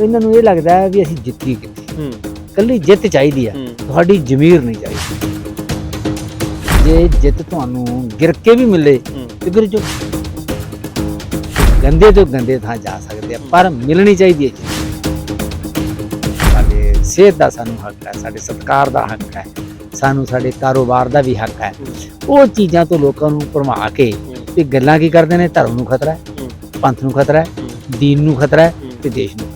ਇਹਨਾਂ ਨੂੰ ਇਹ ਲੱਗਦਾ ਹੈ ਵੀ ਅਸੀਂ ਜਿੱਤੀ ਕਿੱਥੇ ਹੂੰ। ਕੱਲੀ ਜਿੱਤ ਚਾਹੀਦੀ ਹੂੰ। ਤੁਹਾਡੀ ਜ਼ਮੀਰ ਨਹੀਂ ਚਾਹੀਦੀ। ਜੇ ਜਿੱਤ ਤੁਹਾਨੂੰ ਗਿਰ ਕੇ ਵੀ ਮਿਲੇ ਤੇ ਗਿਰ ਜੋ ਗੰਦੇ ਤੋਂ ਗੰਦੇ ਥਾਂ ਜਾ ਸਕਦੇ ਆ ਪਰ ਮਿਲਣੀ ਚਾਹੀਦੀ ਹੈ। ਸਾਡੇ ਸਿਹਤ ਦਾ ਸਾਨੂੰ ਹੱਕ ਹੈ ਸਾਡੇ ਸਤਕਾਰ ਦਾ ਹੱਕ ਹੈ ਸਾਨੂੰ ਸਾਡੇ ਕਾਰੋਬਾਰ ਦਾ ਵੀ ਹੱਕ ਹੈ। ਉਹ ਚੀਜ਼ਾਂ ਤੋਂ ਲੋਕਾਂ ਨੂੰ ਭਰਮਾ ਕੇ ਤੇ ਗੱਲਾਂ ਕੀ ਕਰਦੇ ਨੇ? ਧਰਮ ਨੂੰ ਖਤਰਾ ਹੈ। ਪੰਥ ਨੂੰ ਖਤਰਾ ਹੈ ਦੀਨ ਨੂੰ ਖਤਰਾ ਹੈ। ਤੇ ਦੇਸ਼ ਨੂੰ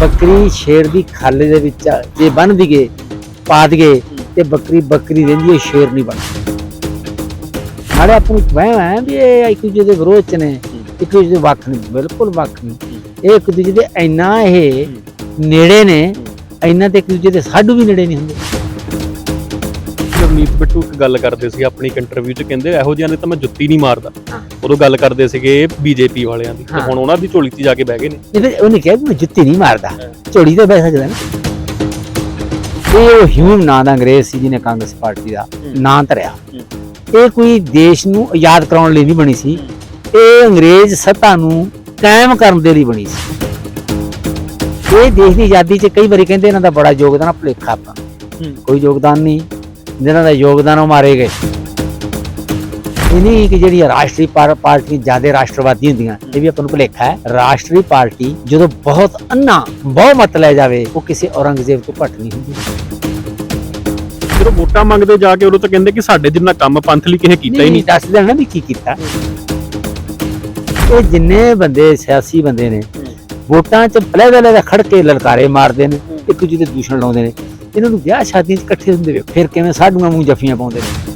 ਬੱਕਰੀ ਸ਼ੇਰ ਦੀ ਖਾਲੇ ਦੇ ਵਿੱਚ ਜੇ ਬੰਨ ਦੀਏ, ਪਾ ਦਈਏ ਤੇ ਬੱਕਰੀ ਬੱਕਰੀ ਰਹਿੰਦੀ ਹੈ, ਸ਼ੇਰ ਨਹੀਂ ਬਣਦੀ। ਸਾਡੇ ਆਪਾਂ ਨੂੰ ਵਹਿਮ ਹੈ ਵੀ ਇਹ ਇੱਕ ਦੂਜੇ ਦੇ ਵਿਰੋਧ ਚ ਨੇ, ਇੱਕ ਦੂਜੇ ਦੇ ਵੱਖ ਨਹੀਂ ਬਿਲਕੁਲ ਵੱਖ ਨਹੀਂ ਇਹ ਇੱਕ ਦੂਜੇ ਦੇ ਇੰਨਾ ਇਹ ਨੇੜੇ ਨੇ, ਇੰਨਾ ਤੇ ਇੱਕ ਦੂਜੇ ਦੇ ਸਾਡੂ ਵੀ ਨੇੜੇ ਨਹੀਂ ਹੁੰਦੇ। ਰਵਨੀਤ ਬਿੱਟੂ ਇੱਕ ਗੱਲ ਕਰਦੇ ਸੀ ਆਪਣੀ ਇੰਟਰਵਿਊ 'ਚ ਕਹਿੰਦੇ ਇਹੋ ਜਿਹੀਆਂ ਨੇ ਤਾਂ ਮੈਂ ਜੁੱਤੀ ਨਹੀਂ ਮਾਰਦਾ। ਉਦੋਂ ਗੱਲ ਕਰਦੇ ਸੀਗੇ ਬੀਜੇਪੀ ਵਾਲਿਆਂ ਦੀ ਤੇ। ਹੁਣ ਉਹਨਾਂ ਦੀ ਝੋਲੀ 'ਚ ਜਾ ਕੇ ਬਹਿ ਗਏ ਨੇ। ਇਹ ਫਿਰ ਉਹਨੇ ਕਿਹਾ ਮੈਂ ਜੁੱਤੀ ਨਹੀਂ ਮਾਰਦਾ। ਝੋਲੀ ਤੇ ਬਹਿ ਸਕਦਾ ਨਾ। ਇਹ ਉਹ ਹਿਊਮ ਨਾਂ ਦਾ ਅੰਗਰੇਜ਼ ਸੀ ਜਿਹਨੇ ਕਾਂਗਰਸ ਪਾਰਟੀ ਦਾ ਨਾਂ ਧਰਿਆ। ਇਹ ਕੋਈ ਦੇਸ਼ ਨੂੰ ਆਜ਼ਾਦ ਕਰਾਉਣ ਲਈ ਨਹੀਂ ਬਣੀ ਸੀ। ਇਹ ਅੰਗਰੇਜ਼ ਸੱਤਾ ਨੂੰ ਕਾਇਮ ਕਰਨ ਦੇ ਲਈ ਬਣੀ ਸੀ। ਇਹ ਦੇਸ਼ ਦੀ ਆਜ਼ਾਦੀ 'ਚ ਕਈ ਵਾਰੀ ਕਹਿੰਦੇ ਇਹਨਾਂ ਦਾ ਬੜਾ ਯੋਗਦਾਨ ਆ, ਭੁਲੇਖਾ ਆਪਾਂ। ਕੋਈ ਯੋਗਦਾਨ ਨਹੀਂ। ਜਿਹਨਾਂ ਦਾ ਯੋਗਦਾਨ ਉਹ ਮਾਰੇ ਗਏ। ਇਹ ਨਹੀਂ ਕਿ ਜਿਹੜੀ ਰਾਸ਼ਟਰੀ ਪਾਰ- ਪਾਰਟੀ ਜ਼ਿਆਦਾ ਰਾਸ਼ਟਰਵਾਦੀ ਹੁੰਦੀਆਂ ਇਹ ਵੀ ਆਪਾਂ ਨੂੰ ਭੁਲੇਖਾ ਹੈ। ਰਾਸ਼ਟਰੀ ਪਾਰਟੀ ਜਦੋਂ ਬਹੁਤ ਅੰਨਾ ਬਹੁਤ ਮਤ ਲੈ ਜਾਵੇ ਉਹ ਕਿਸੇ ਔਰੰਗਜ਼ੇਬ ਤੋਂ ਘੱਟ ਨਹੀਂ ਹੁੰਦੀ। ਜਦੋਂ ਵੋਟਾਂ ਮੰਗਦੇ ਜਾ ਕੇ ਉਦੋਂ ਤਾਂ ਕਹਿੰਦੇ ਕਿ ਸਾਡੇ ਜਿੰਨਾ ਕੰਮ ਪੰਥ ਲਈ ਕਿਸੇ ਕੀਤਾ ਹੀ ਨਹੀਂ ਦੱਸ ਦੇਣਾ ਵੀ ਕੀ ਕੀਤਾ। ਇਹ ਜਿੰਨੇ ਬੰਦੇ ਸਿਆਸੀ ਬੰਦੇ ਨੇ ਵੋਟਾਂ 'ਚ ਪਹਿਲੇ ਦਾ ਖੜ ਕੇ ਲਲਕਾਰੇ ਮਾਰਦੇ ਨੇ ਇੱਕ ਦੂਜੇ ਦੇ ਦੂਸ਼ਣ ਲਾਉਂਦੇ ਨੇ। ਇਹਨਾਂ ਨੂੰ ਵਿਆਹ ਸ਼ਾਦੀਆਂ 'ਚ ਇਕੱਠੇ ਹੁੰਦੇ ਵੇ ਫਿਰ ਕਿਵੇਂ ਸਾਡੂਆਂ ਮੂੰਹ ਜੱਫੀਆਂ ਪਾਉਂਦੇ ਨੇ।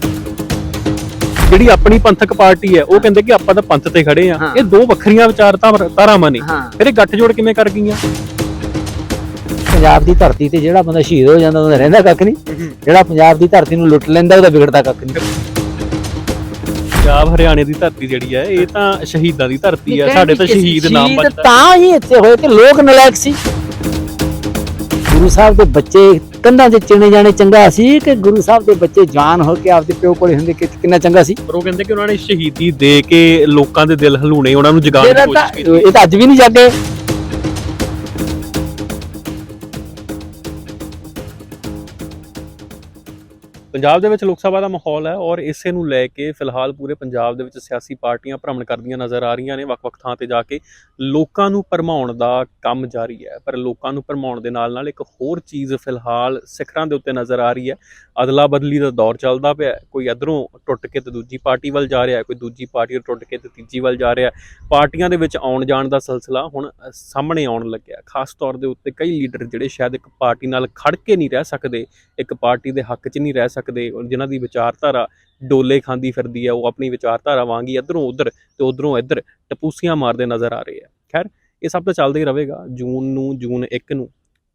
ਜਿਹੜੀ ਆਪਣੀ ਪੰਥਕ ਪਾਰਟੀ ਹੈ ਉਹ ਕਹਿੰਦੇ ਕਿ ਆਪਾਂ ਤਾਂ ਪੰਥ ਤੇ ਖੜੇ ਆ ਹਾਂ। ਇਹ ਦੋ ਵੱਖਰੀਆਂ ਵਿਚਾਰਧਾਰਾਵਾਂ ਨੇ ਹਾਂ। ਫਿਰ ਇਹ ਗੱਠਜੋੜ ਕਿਵੇਂ ਕਰ ਗਈਆਂ? ਪੰਜਾਬ ਦੀ ਧਰਤੀ ਤੇ ਜਿਹੜਾ ਬੰਦਾ ਸ਼ਹੀਦ ਹੋ ਜਾਂਦਾ ਉਹਦਾ ਰਹਿੰਦਾ ਕੱਖ ਨਹੀਂ। ਜਿਹੜਾ ਪੰਜਾਬ ਦੀ ਧਰਤੀ ਨੂੰ ਲੁੱਟ ਲੈਂਦਾ ਉਹਦਾ ਵਿਗੜਦਾ ਕੱਖ ਨਹੀਂ। ਪੰਜਾਬ ਹਰਿਆਣੇ ਦੀ ਧਰਤੀ ਜਿਹੜੀ ਹੈ ਇਹ ਤਾਂ ਸ਼ਹੀਦਾਂ ਦੀ ਧਰਤੀ ਹੈ। ਸਾਡੇ ਤਾਂ ਸ਼ਹੀਦ ਨਾਮ ਬਚਦਾ ਤਾਂ ਹੀ ਇੱਥੇ ਹੋਏ ਕਿ ਲੋਕ ਨਲਾਇਕ ਸੀ। ਗੁਰੂ ਸਾਹਿਬ ਦੇ ਬੱਚੇ ਕੰਧਾਂ 'ਚ ਚਿਣੇ ਜਾਣੇ ਚੰਗਾ ਸੀ ਕਿ ਗੁਰੂ ਸਾਹਿਬ ਦੇ ਬੱਚੇ ਜਵਾਨ ਹੋ ਕੇ ਆਪਦੇ ਪਿਓ ਕੋਲੇ ਹੁੰਦੇ ਕਿ ਕਿੰਨਾ ਚੰਗਾ ਸੀ? ਪਰ ਉਹ ਕਹਿੰਦੇ ਕਿ ਉਹਨਾਂ ਨੇ ਸ਼ਹੀਦੀ ਦੇ ਕੇ ਲੋਕਾਂ ਦੇ ਦਿਲ ਹਲੂਣੇ ਉਹਨਾਂ ਨੂੰ ਜਗਾਉਣ ਦੀ ਕੋਸ਼ਿਸ਼ ਕੀਤੀ। ਇਹ ਤਾਂ ਅੱਜ ਵੀ ਨਹੀਂ ਜਾਗੇ। ਪੰਜਾਬ ਦੇ ਵਿੱਚ ਲੋਕ ਸਭਾ ਦਾ ਮਾਹੌਲ ਹੈ ਔਰ ਇਸੇ ਨੂੰ ਲੈ ਕੇ ਫਿਲਹਾਲ ਪੂਰੇ ਪੰਜਾਬ ਦੇ ਵਿੱਚ ਸਿਆਸੀ ਪਾਰਟੀਆਂ ਭ੍ਰਮਣ ਕਰਦੀਆਂ ਨਜ਼ਰ ਆ ਰਹੀਆਂ ਨੇ, ਵੱਖ-ਵੱਖ ਥਾਂ ਤੇ ਜਾ ਕੇ ਲੋਕਾਂ ਨੂੰ ਭਰਮਾਉਣ ਦਾ ਕੰਮ ਜਾਰੀ ਹੈ। ਪਰ ਲੋਕਾਂ ਨੂੰ ਭਰਮਾਉਣ ਦੇ ਨਾਲ ਨਾਲ ਇੱਕ ਹੋਰ ਚੀਜ਼ ਫਿਲਹਾਲ ਸਿਖਰਾਂ ਦੇ ਉੱਤੇ ਨਜ਼ਰ ਆ ਰਹੀ ਹੈ ਅਦਲਾ ਬਦਲੀ ਦਾ ਦੌਰ ਚੱਲਦਾ ਪਿਆ ਕੋਈ ਇਧਰੋਂ ਟੁੱਟ ਕੇ ਤੇ ਦੂਜੀ ਪਾਰਟੀ ਵੱਲ ਜਾ ਰਿਹਾ ਕੋਈ ਦੂਜੀ ਪਾਰਟੀ ਟੁੱਟ ਕੇ ਤੇ ਤੀਜੀ ਵੱਲ ਜਾ ਰਿਹਾ ਪਾਰਟੀਆਂ ਦੇ ਵਿੱਚ ਆਉਣ ਜਾਣ ਦਾ ਸਿਲਸਿਲਾ ਹੁਣ ਸਾਹਮਣੇ ਆਉਣ ਲੱਗਿਆ ਖਾਸ ਤੌਰ ਦੇ ਉੱਤੇ ਕਈ ਲੀਡਰ ਜਿਹੜੇ ਸ਼ਾਇਦ ਇੱਕ ਪਾਰਟੀ ਨਾਲ ਖੜ ਕੇ ਨਹੀਂ ਰਹਿ ਸਕਦੇ, ਇੱਕ ਪਾਰਟੀ ਦੇ ਹੱਕ 'ਚ ਨਹੀਂ ਰਹਿ ਸਕਦੇ, ਔਰ ਜਿਨ੍ਹਾਂ ਦੀ ਵਿਚਾਰਧਾਰਾ ਡੋਲੇ ਖਾਂਦੀ ਫਿਰਦੀ ਹੈ, ਉਹ ਆਪਣੀ ਵਿਚਾਰਧਾਰਾ ਵਾਂਗੀ ਇਧਰੋਂ ਉਧਰ ਤੇ ਉਧਰੋਂ ਇੱਧਰ ਟਪੂਸੀਆਂ ਮਾਰਦੇ ਨਜ਼ਰ ਆ ਰਹੇ ਆ ਖੈਰ, ਇਹ ਸਭ ਤਾਂ ਚੱਲਦਾ ਹੀ ਰਹੇਗਾ। ਜੂਨ ਨੂੰ, ਜੂਨ 1 ਨੂੰ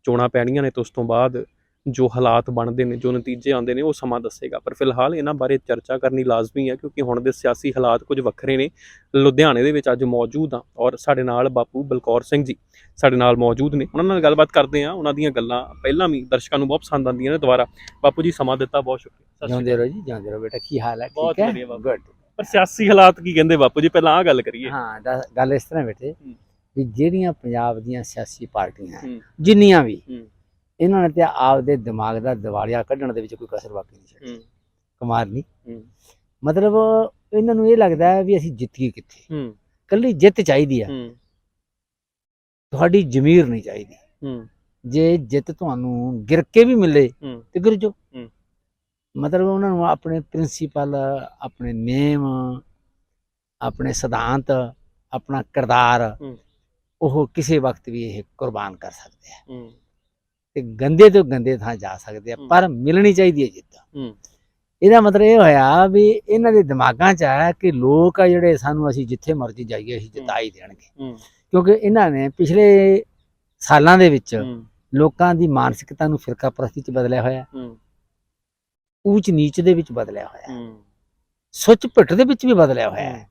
ਚੋਣਾਂ ਪੈਣੀਆਂ ਨੇ ਤੇ ਉਸ ਤੋਂ ਬਾਅਦ ਜੋ ਹਾਲਾਤ ਬਣਦੇ ਨੇ ਜੋ ਨਤੀਜੇ ਆਉਂਦੇ ਨੇ ਉਹ ਸਮਾਂ ਦੱਸੇਗਾ ਪਰ ਫਿਲਹਾਲ ਇਹਨਾਂ ਬਾਰੇ ਚਰਚਾ ਕਰਨੀ ਲਾਜ਼ਮੀ ਹੈ ਕਿਉਂਕਿ ਹੁਣ ਦੇ ਸਿਆਸੀ ਹਾਲਾਤ ਕੁਝ ਵੱਖਰੇ ਨੇ ਲੁਧਿਆਣੇ ਦੇ ਵਿੱਚ ਅੱਜ ਮੌਜੂਦ ਆ ਔਰ ਸਾਡੇ ਨਾਲ ਬਾਪੂ ਬਲਕੌਰ ਸਿੰਘ ਜੀ ਸਾਡੇ ਨਾਲ ਮੌਜੂਦ ਨੇ ਉਹਨਾਂ ਨਾਲ ਗੱਲਬਾਤ ਕਰਦੇ ਆ ਉਹਨਾਂ ਦੀਆਂ ਗੱਲਾਂ ਪਹਿਲਾਂ ਵੀ ਦਰਸ਼ਕਾਂ ਨੂੰ ਬਹੁਤ ਪਸੰਦ ਆਉਂਦੀਆਂ ਨੇ ਦੁਬਾਰਾ ਬਾਪੂ ਜੀ ਸਮਾਂ ਦਿੱਤਾ ਬਹੁਤ ਸ਼ੁਕਰੀਆ ਜਾਂਦੇ। ਰਹੋ ਜੀ ਜਾਂਦੇ ਰਹੋ ਬੇਟਾ ਕੀ ਹਾਲ ਹੈ ਬਹੁਤ ਠੀਕ ਹੈ ਵਧੀਆ ਬਾਬਾ। ਗੁੱਡ ਪਰ ਸਿਆਸੀ ਹਾਲਾਤ ਕੀ ਕਹਿੰਦੇ ਬਾਪੂ ਜੀ ਪਹਿਲਾਂ ਆਹ ਗੱਲ ਕਰੀਏ ਹਾਂ ਗੱਲ ਇਸ ਤਰ੍ਹਾਂ ਬੇਟੇ। ਵੀ ਜਿਹੜੀਆਂ ਪੰਜਾਬ ਦੀਆਂ ਸਿਆਸੀ ਪਾਰਟੀਆਂ। ਜਿੰਨੀਆਂ ਵੀ। ਇਹਨਾਂ ਨੇ ਤੇ ਆਪਦੇ ਦਿਮਾਗ ਦਾ ਦਿਵਾਲੀਆ ਕੱਢਣ ਦੇ ਵਿੱਚ ਕੋਈ ਕਸਰ ਬਾਕੀ ਨਹੀਂ ਛੱਡੀ। ਹੂੰ। ਕਮਾਲ ਨਹੀਂ। ਮਤਲਬ ਇਹਨਾਂ ਨੂੰ ਇਹ ਲੱਗਦਾ ਹੈ ਵੀ ਅਸੀਂ ਜਿੱਤੀਏ ਕਿੱਥੇ। ਕੱਲੀ ਜਿੱਤ ਚਾਹੀਦੀ ਹੂੰ। ਤੁਹਾਡੀ ਜ਼ਮੀਰ ਨਹੀਂ ਚਾਹੀਦੀ। ਜੇ ਜਿੱਤ ਤੁਹਾਨੂੰ ਗਿਰ ਕੇ ਵੀ ਮਿਲੇ ਤੇ ਗਿਰ ਜੋ। ਮਤਲਬ ਉਹਨਾਂ ਨੂੰ ਆਪਣੇ ਪ੍ਰਿੰਸੀਪਲ ਆਪਣੇ ਨੇਮ ਆਪਣੇ ਸਿਧਾਂਤ ਆਪਣਾ ਕਿਰਦਾਰ। ਉਹ ਕਿਸੇ ਵਕਤ ਵੀ ਇਹ ਕੁਰਬਾਨ ਕਰ ਸਕਦੇ ਆ। ਹੂੰ। ਤੇ ਗੰਦੇ ਤੋਂ ਗੰਦੇ ਥਾਂ ਜਾ ਸਕਦੇ ਆ। ਪਰ ਮਿਲਣੀ ਚਾਹੀਦੀ ਹੈ ਜਿੱਤ ਹੂੰ। ਇਹਦਾ ਮਤਲਬ ਇਹ ਹੋਇਆ ਵੀ ਇਹਨਾਂ ਦੇ ਦਿਮਾਗਾਂ 'ਚ ਹੈ ਕਿ ਲੋਕ ਆ ਜਿਹੜੇ ਸਾਨੂੰ ਅਸੀਂ ਜਿੱਥੇ ਮਰਜ਼ੀ ਜਾਈਏ ਅਸੀਂ ਜਿਤਾ ਹੀ ਦੇਣਗੇ। ਕਿਉਂਕਿ ਇਹਨਾਂ ਨੇ ਪਿਛਲੇ ਸਾਲਾਂ ਦੇ ਵਿੱਚ ਲੋਕਾਂ ਦੀ ਮਾਨਸਿਕਤਾ ਨੂੰ ਫਿਰਕਾ ਪ੍ਰਸਤੀ 'ਚ ਬਦਲਿਆ ਹੋਇਆ। ਹੂੰ। ਊਚ ਨੀਚ ਦੇ ਵਿੱਚ ਬਦਲਿਆ ਹੋਇਆ। ਹੂੰ। ਸੁੱਚ ਪਿੱਟ ਦੇ ਵਿੱਚ ਵੀ ਬਦਲਿਆ ਹੋਇਆ।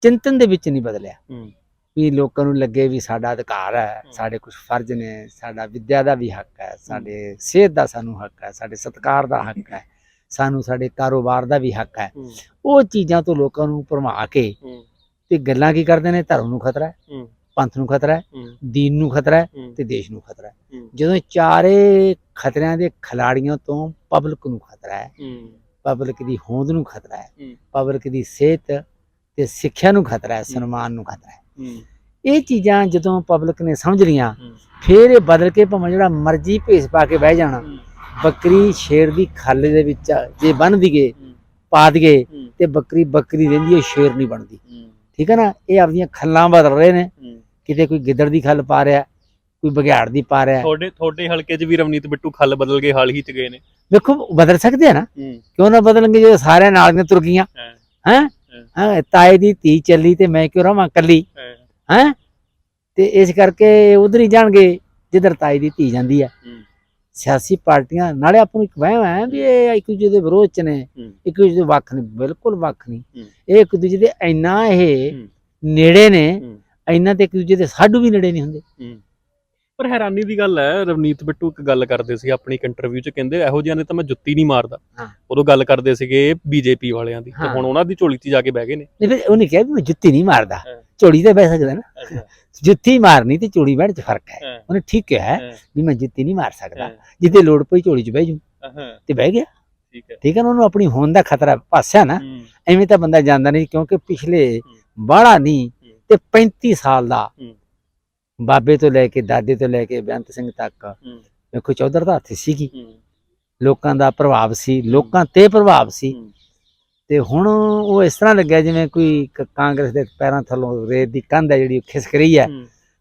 ਚਿੰਤਨ ਦੇ ਵਿੱਚ ਨਹੀਂ ਬਦਲਿਆ। ਹੂੰ। ਵੀ ਲੋਕਾਂ ਨੂੰ ਲੱਗੇ ਵੀ ਸਾਡਾ ਅਧਿਕਾਰ ਹੈ। ਸਾਡੇ ਕੁਝ ਫਰਜ਼ ਨੇ ਸਾਡਾ ਵਿੱਦਿਆ ਦਾ ਵੀ ਹੱਕ ਹੈ ਸਾਡੇ ਸਿਹਤ ਦਾ ਸਾਨੂੰ ਹੱਕ ਹੈ ਸਾਡੇ ਸਤਕਾਰ ਦਾ ਹੱਕ ਹੈ ਸਾਨੂੰ ਸਾਡੇ ਕਾਰੋਬਾਰ ਦਾ ਵੀ ਹੱਕ ਹੈ। ਉਹ ਚੀਜ਼ਾਂ ਤੋਂ ਲੋਕਾਂ ਨੂੰ ਭਰਮਾ ਕੇ ਤੇ ਗੱਲਾਂ ਕੀ ਕਰਦੇ ਨੇ? ਧਰਮ ਨੂੰ ਖਤਰਾ ਹੈ ਪੰਥ ਨੂੰ ਖਤਰਾ ਹੈ ਦੀਨ ਨੂੰ ਖਤਰਾ ਹੈ ਤੇ ਦੇਸ਼ ਨੂੰ ਖਤਰਾ ਹੈ। ਜਦੋਂ ਚਾਰੇ ਖਤਰਿਆਂ ਦੇ ਖਿਲਾੜੀਆਂ ਤੋਂ ਪਬਲਿਕ ਨੂੰ ਖਤਰਾ ਹੈ ਪਬਲਿਕ ਦੀ ਹੋਂਦ ਨੂੰ ਖਤਰਾ ਹੈ। ਪਬਲਿਕ ਦੀ ਸਿਹਤ ਤੇ ਸਿੱਖਿਆ ਨੂੰ ਖਤਰਾ ਹੈ। ਸਨਮਾਨ ਨੂੰ ਖਤਰਾ ਹੂੰ। ਇਹ ਚੀਜ਼ਾਂ ਜਦੋਂ ਪਬਲਿਕ ਨੇ ਸਮਝ ਲੀਆਂ। ਫਿਰ ਇਹ ਬਦਲ ਕੇ ਭਾਵੇਂ ਜਿਹੜਾ ਮਰਜ਼ੀ ਭੇਸ ਪਾ ਕੇ ਬਹਿ ਜਾਣਾ। ਬੱਕਰੀ ਸ਼ੇਰ ਦੀ ਖਾਲੇ ਦੇ ਵਿੱਚ ਜੇ ਬੰਨ ਦਈਏ ਹੂੰ। ਪਾ ਦਈਏ ਤੇ ਬੱਕਰੀ ਬੱਕਰੀ ਰਹਿੰਦੀ ਹੈ ਸ਼ੇਰ ਨਹੀਂ ਬਣਦੀ। ਠੀਕ ਹੈ ਨਾ? ਇਹ ਆਪਣੀਆਂ ਖੱਲਾਂ ਬਦਲ ਰਹੇ ਨੇ। ਕਿਤੇ ਕੋਈ ਗਿੱਦੜ ਦੀ ਖੱਲ ਪਾ ਰਿਹਾ ਕੋਈ ਬਘਿਆੜ ਦੀ ਪਾ ਰਿਹਾ। ਤੁਹਾਡੇ ਤੁਹਾਡੇ ਹਲਕੇ 'ਚ ਵੀ ਰਵਨੀਤ ਬਿੱਟੂ ਖੱਲ ਬਦਲ ਕੇ ਹਾਲ ਹੀ 'ਚ ਗਏ ਨੇ। ਵੇਖੋ ਬਦਲ ਸਕਦੇ ਆ ਨਾ। ਕਿਉਂ ਨਾ ਬਦਲਣਗੇ ਜੇ ਸਾਰਿਆਂ ਨਾਲ ਦੀਆਂ ਤੁਰ ਗਈਆਂ? ਹਾਂ? ਹੈ ਤਾਏ ਦੀ ਧੀ ਚੱਲੀ ਤੇ ਮੈਂ ਕਿਉਂ ਰਵਾਂ ਕੱਲੀ ਹਾਂ ਤੇ ਇਸ ਕਰਕੇ ਉਧਰ ਹੀ ਜਾਣਗੇ ਜਿੱਧਰ ਤਾਈ ਦੀ ਧੀ ਜਾਂਦੀ ਹੈ ਸਿਆਸੀ ਪਾਰਟੀਆਂ ਨਾਲੇ ਆਪਾਂ ਨੂੰ ਇੱਕ ਵਹਿਮ ਹੈ ਵੀ ਇਹ ਇੱਕ ਦੂਜੇ ਦੇ ਵਿਰੋਧ ਚ ਨੇ। ਇੱਕ ਦੂਜੇ ਦੇ ਵੱਖ ਨਹੀਂ ਬਿਲਕੁਲ ਵੱਖ ਨਹੀਂ। ਇਹ ਇੱਕ ਦੂਜੇ ਦੇ ਇੰਨਾ ਇਹ। ਨੇੜੇ ਨੇ। ਇੰਨਾ ਤੇ ਇੱਕ ਦੂਜੇ ਦੇ ਸਾਡੂ ਵੀ ਨੇੜੇ ਨਹੀਂ ਹੁੰਦੇ ਪਰ ਹੈਰਾਨੀ ਦੀ ਗੱਲ ਹੈ ਰਵਨੀਤ ਬਿੱਟੂ ਇੱਕ ਗੱਲ ਕਰਦੇ ਸੀ ਆਪਣੀ ਇੱਕ ਇੰਟਰਵਿਊ 'ਚ ਕਹਿੰਦੇ ਇਹੋ ਜਿਹਿਆਂ ਨੇ ਤਾਂ ਮੈਂ ਜੁੱਤੀ ਨਹੀਂ ਮਾਰਦਾ ਹਾਂ। ਉਦੋਂ ਗੱਲ ਕਰਦੇ ਸੀਗੇ ਬੀਜੇਪੀ ਵਾਲਿਆਂ ਦੀ ਤੇ ਹਾਂ। ਹੁਣ ਉਹਨਾਂ ਦੀ ਝੋਲੀ 'ਚ ਜਾ ਕੇ ਬਹਿ ਗਏ ਨੇ ਨਹੀਂ ਫਿਰ ਉਹਨੇ ਕਿਹਾ ਵੀ ਮੈਂ ਜੁੱਤੀ ਨਹੀਂ ਮਾਰਦਾ ਹਾਂ। ਝੋਲੀ ਤੇ ਬਹਿ ਸਕਦਾ ਨਾ ਜੁੱਤੀ ਮਾਰਨੀ ਤੇ ਝੋਲੀ ਬਹਿਣ ਚ ਫ਼ਰਕ ਹੈ ਹਾਂ। ਉਹਨੇ ਠੀਕ ਕਿਹਾ ਹੈ। ਵੀ ਮੈਂ ਜੁੱਤੀ ਨਹੀਂ ਮਾਰ ਸਕਦਾ। ਜਿੱਦੇ ਲੋੜ ਪਈ ਝੋਲੀ ਚ ਬਹਿ ਜੂ ਹਾਂ ਤੇ ਬਹਿ ਗਿਆ ਠੀਕ ਹੈ ਠੀਕ ਹੈ ਨਾ ਉਹਨੂੰ ਆਪਣੀ ਹੋਣ ਦਾ ਖਤਰਾ ਪਾਸਿਆ ਨਾ ਐਵੇਂ ਤਾਂ ਬੰਦਾ ਜਾਂਦਾ ਨਹੀਂ ਕਿਉਂਕਿ ਪਿਛਲੇ। ਬਾਹਲਾ ਨਹੀਂ। ਤੇ 35 ਸਾਲ ਦਾ ਹੂੰ। ਬਾਬੇ ਤੋਂ ਲੈ ਕੇ ਦਾਦੇ ਤੋਂ ਲੈ ਕੇ ਬੇਅੰਤ ਸਿੰਘ ਤੱਕ ਵੇਖੋ ਚੌਧਰ ਦਾ ਹੱਥ ਸੀਗੀ। ਲੋਕਾਂ ਦਾ ਪ੍ਰਭਾਵ ਸੀ ਲੋਕਾਂ ਤੇ ਪ੍ਰਭਾਵ ਸੀ। ਤੇ ਹੁਣ ਉਹ ਇਸ ਤਰ੍ਹਾਂ ਲੱਗਿਆ ਜਿਵੇਂ ਕੋਈ ਕਾਂਗਰਸ ਦੇ ਪੈਰਾਂ ਥੱਲੋਂ ਰੇਤ ਦੀ ਕੰਧ ਹੈ ਜਿਹੜੀ ਖਿਸਕ ਰਹੀ ਹੈ।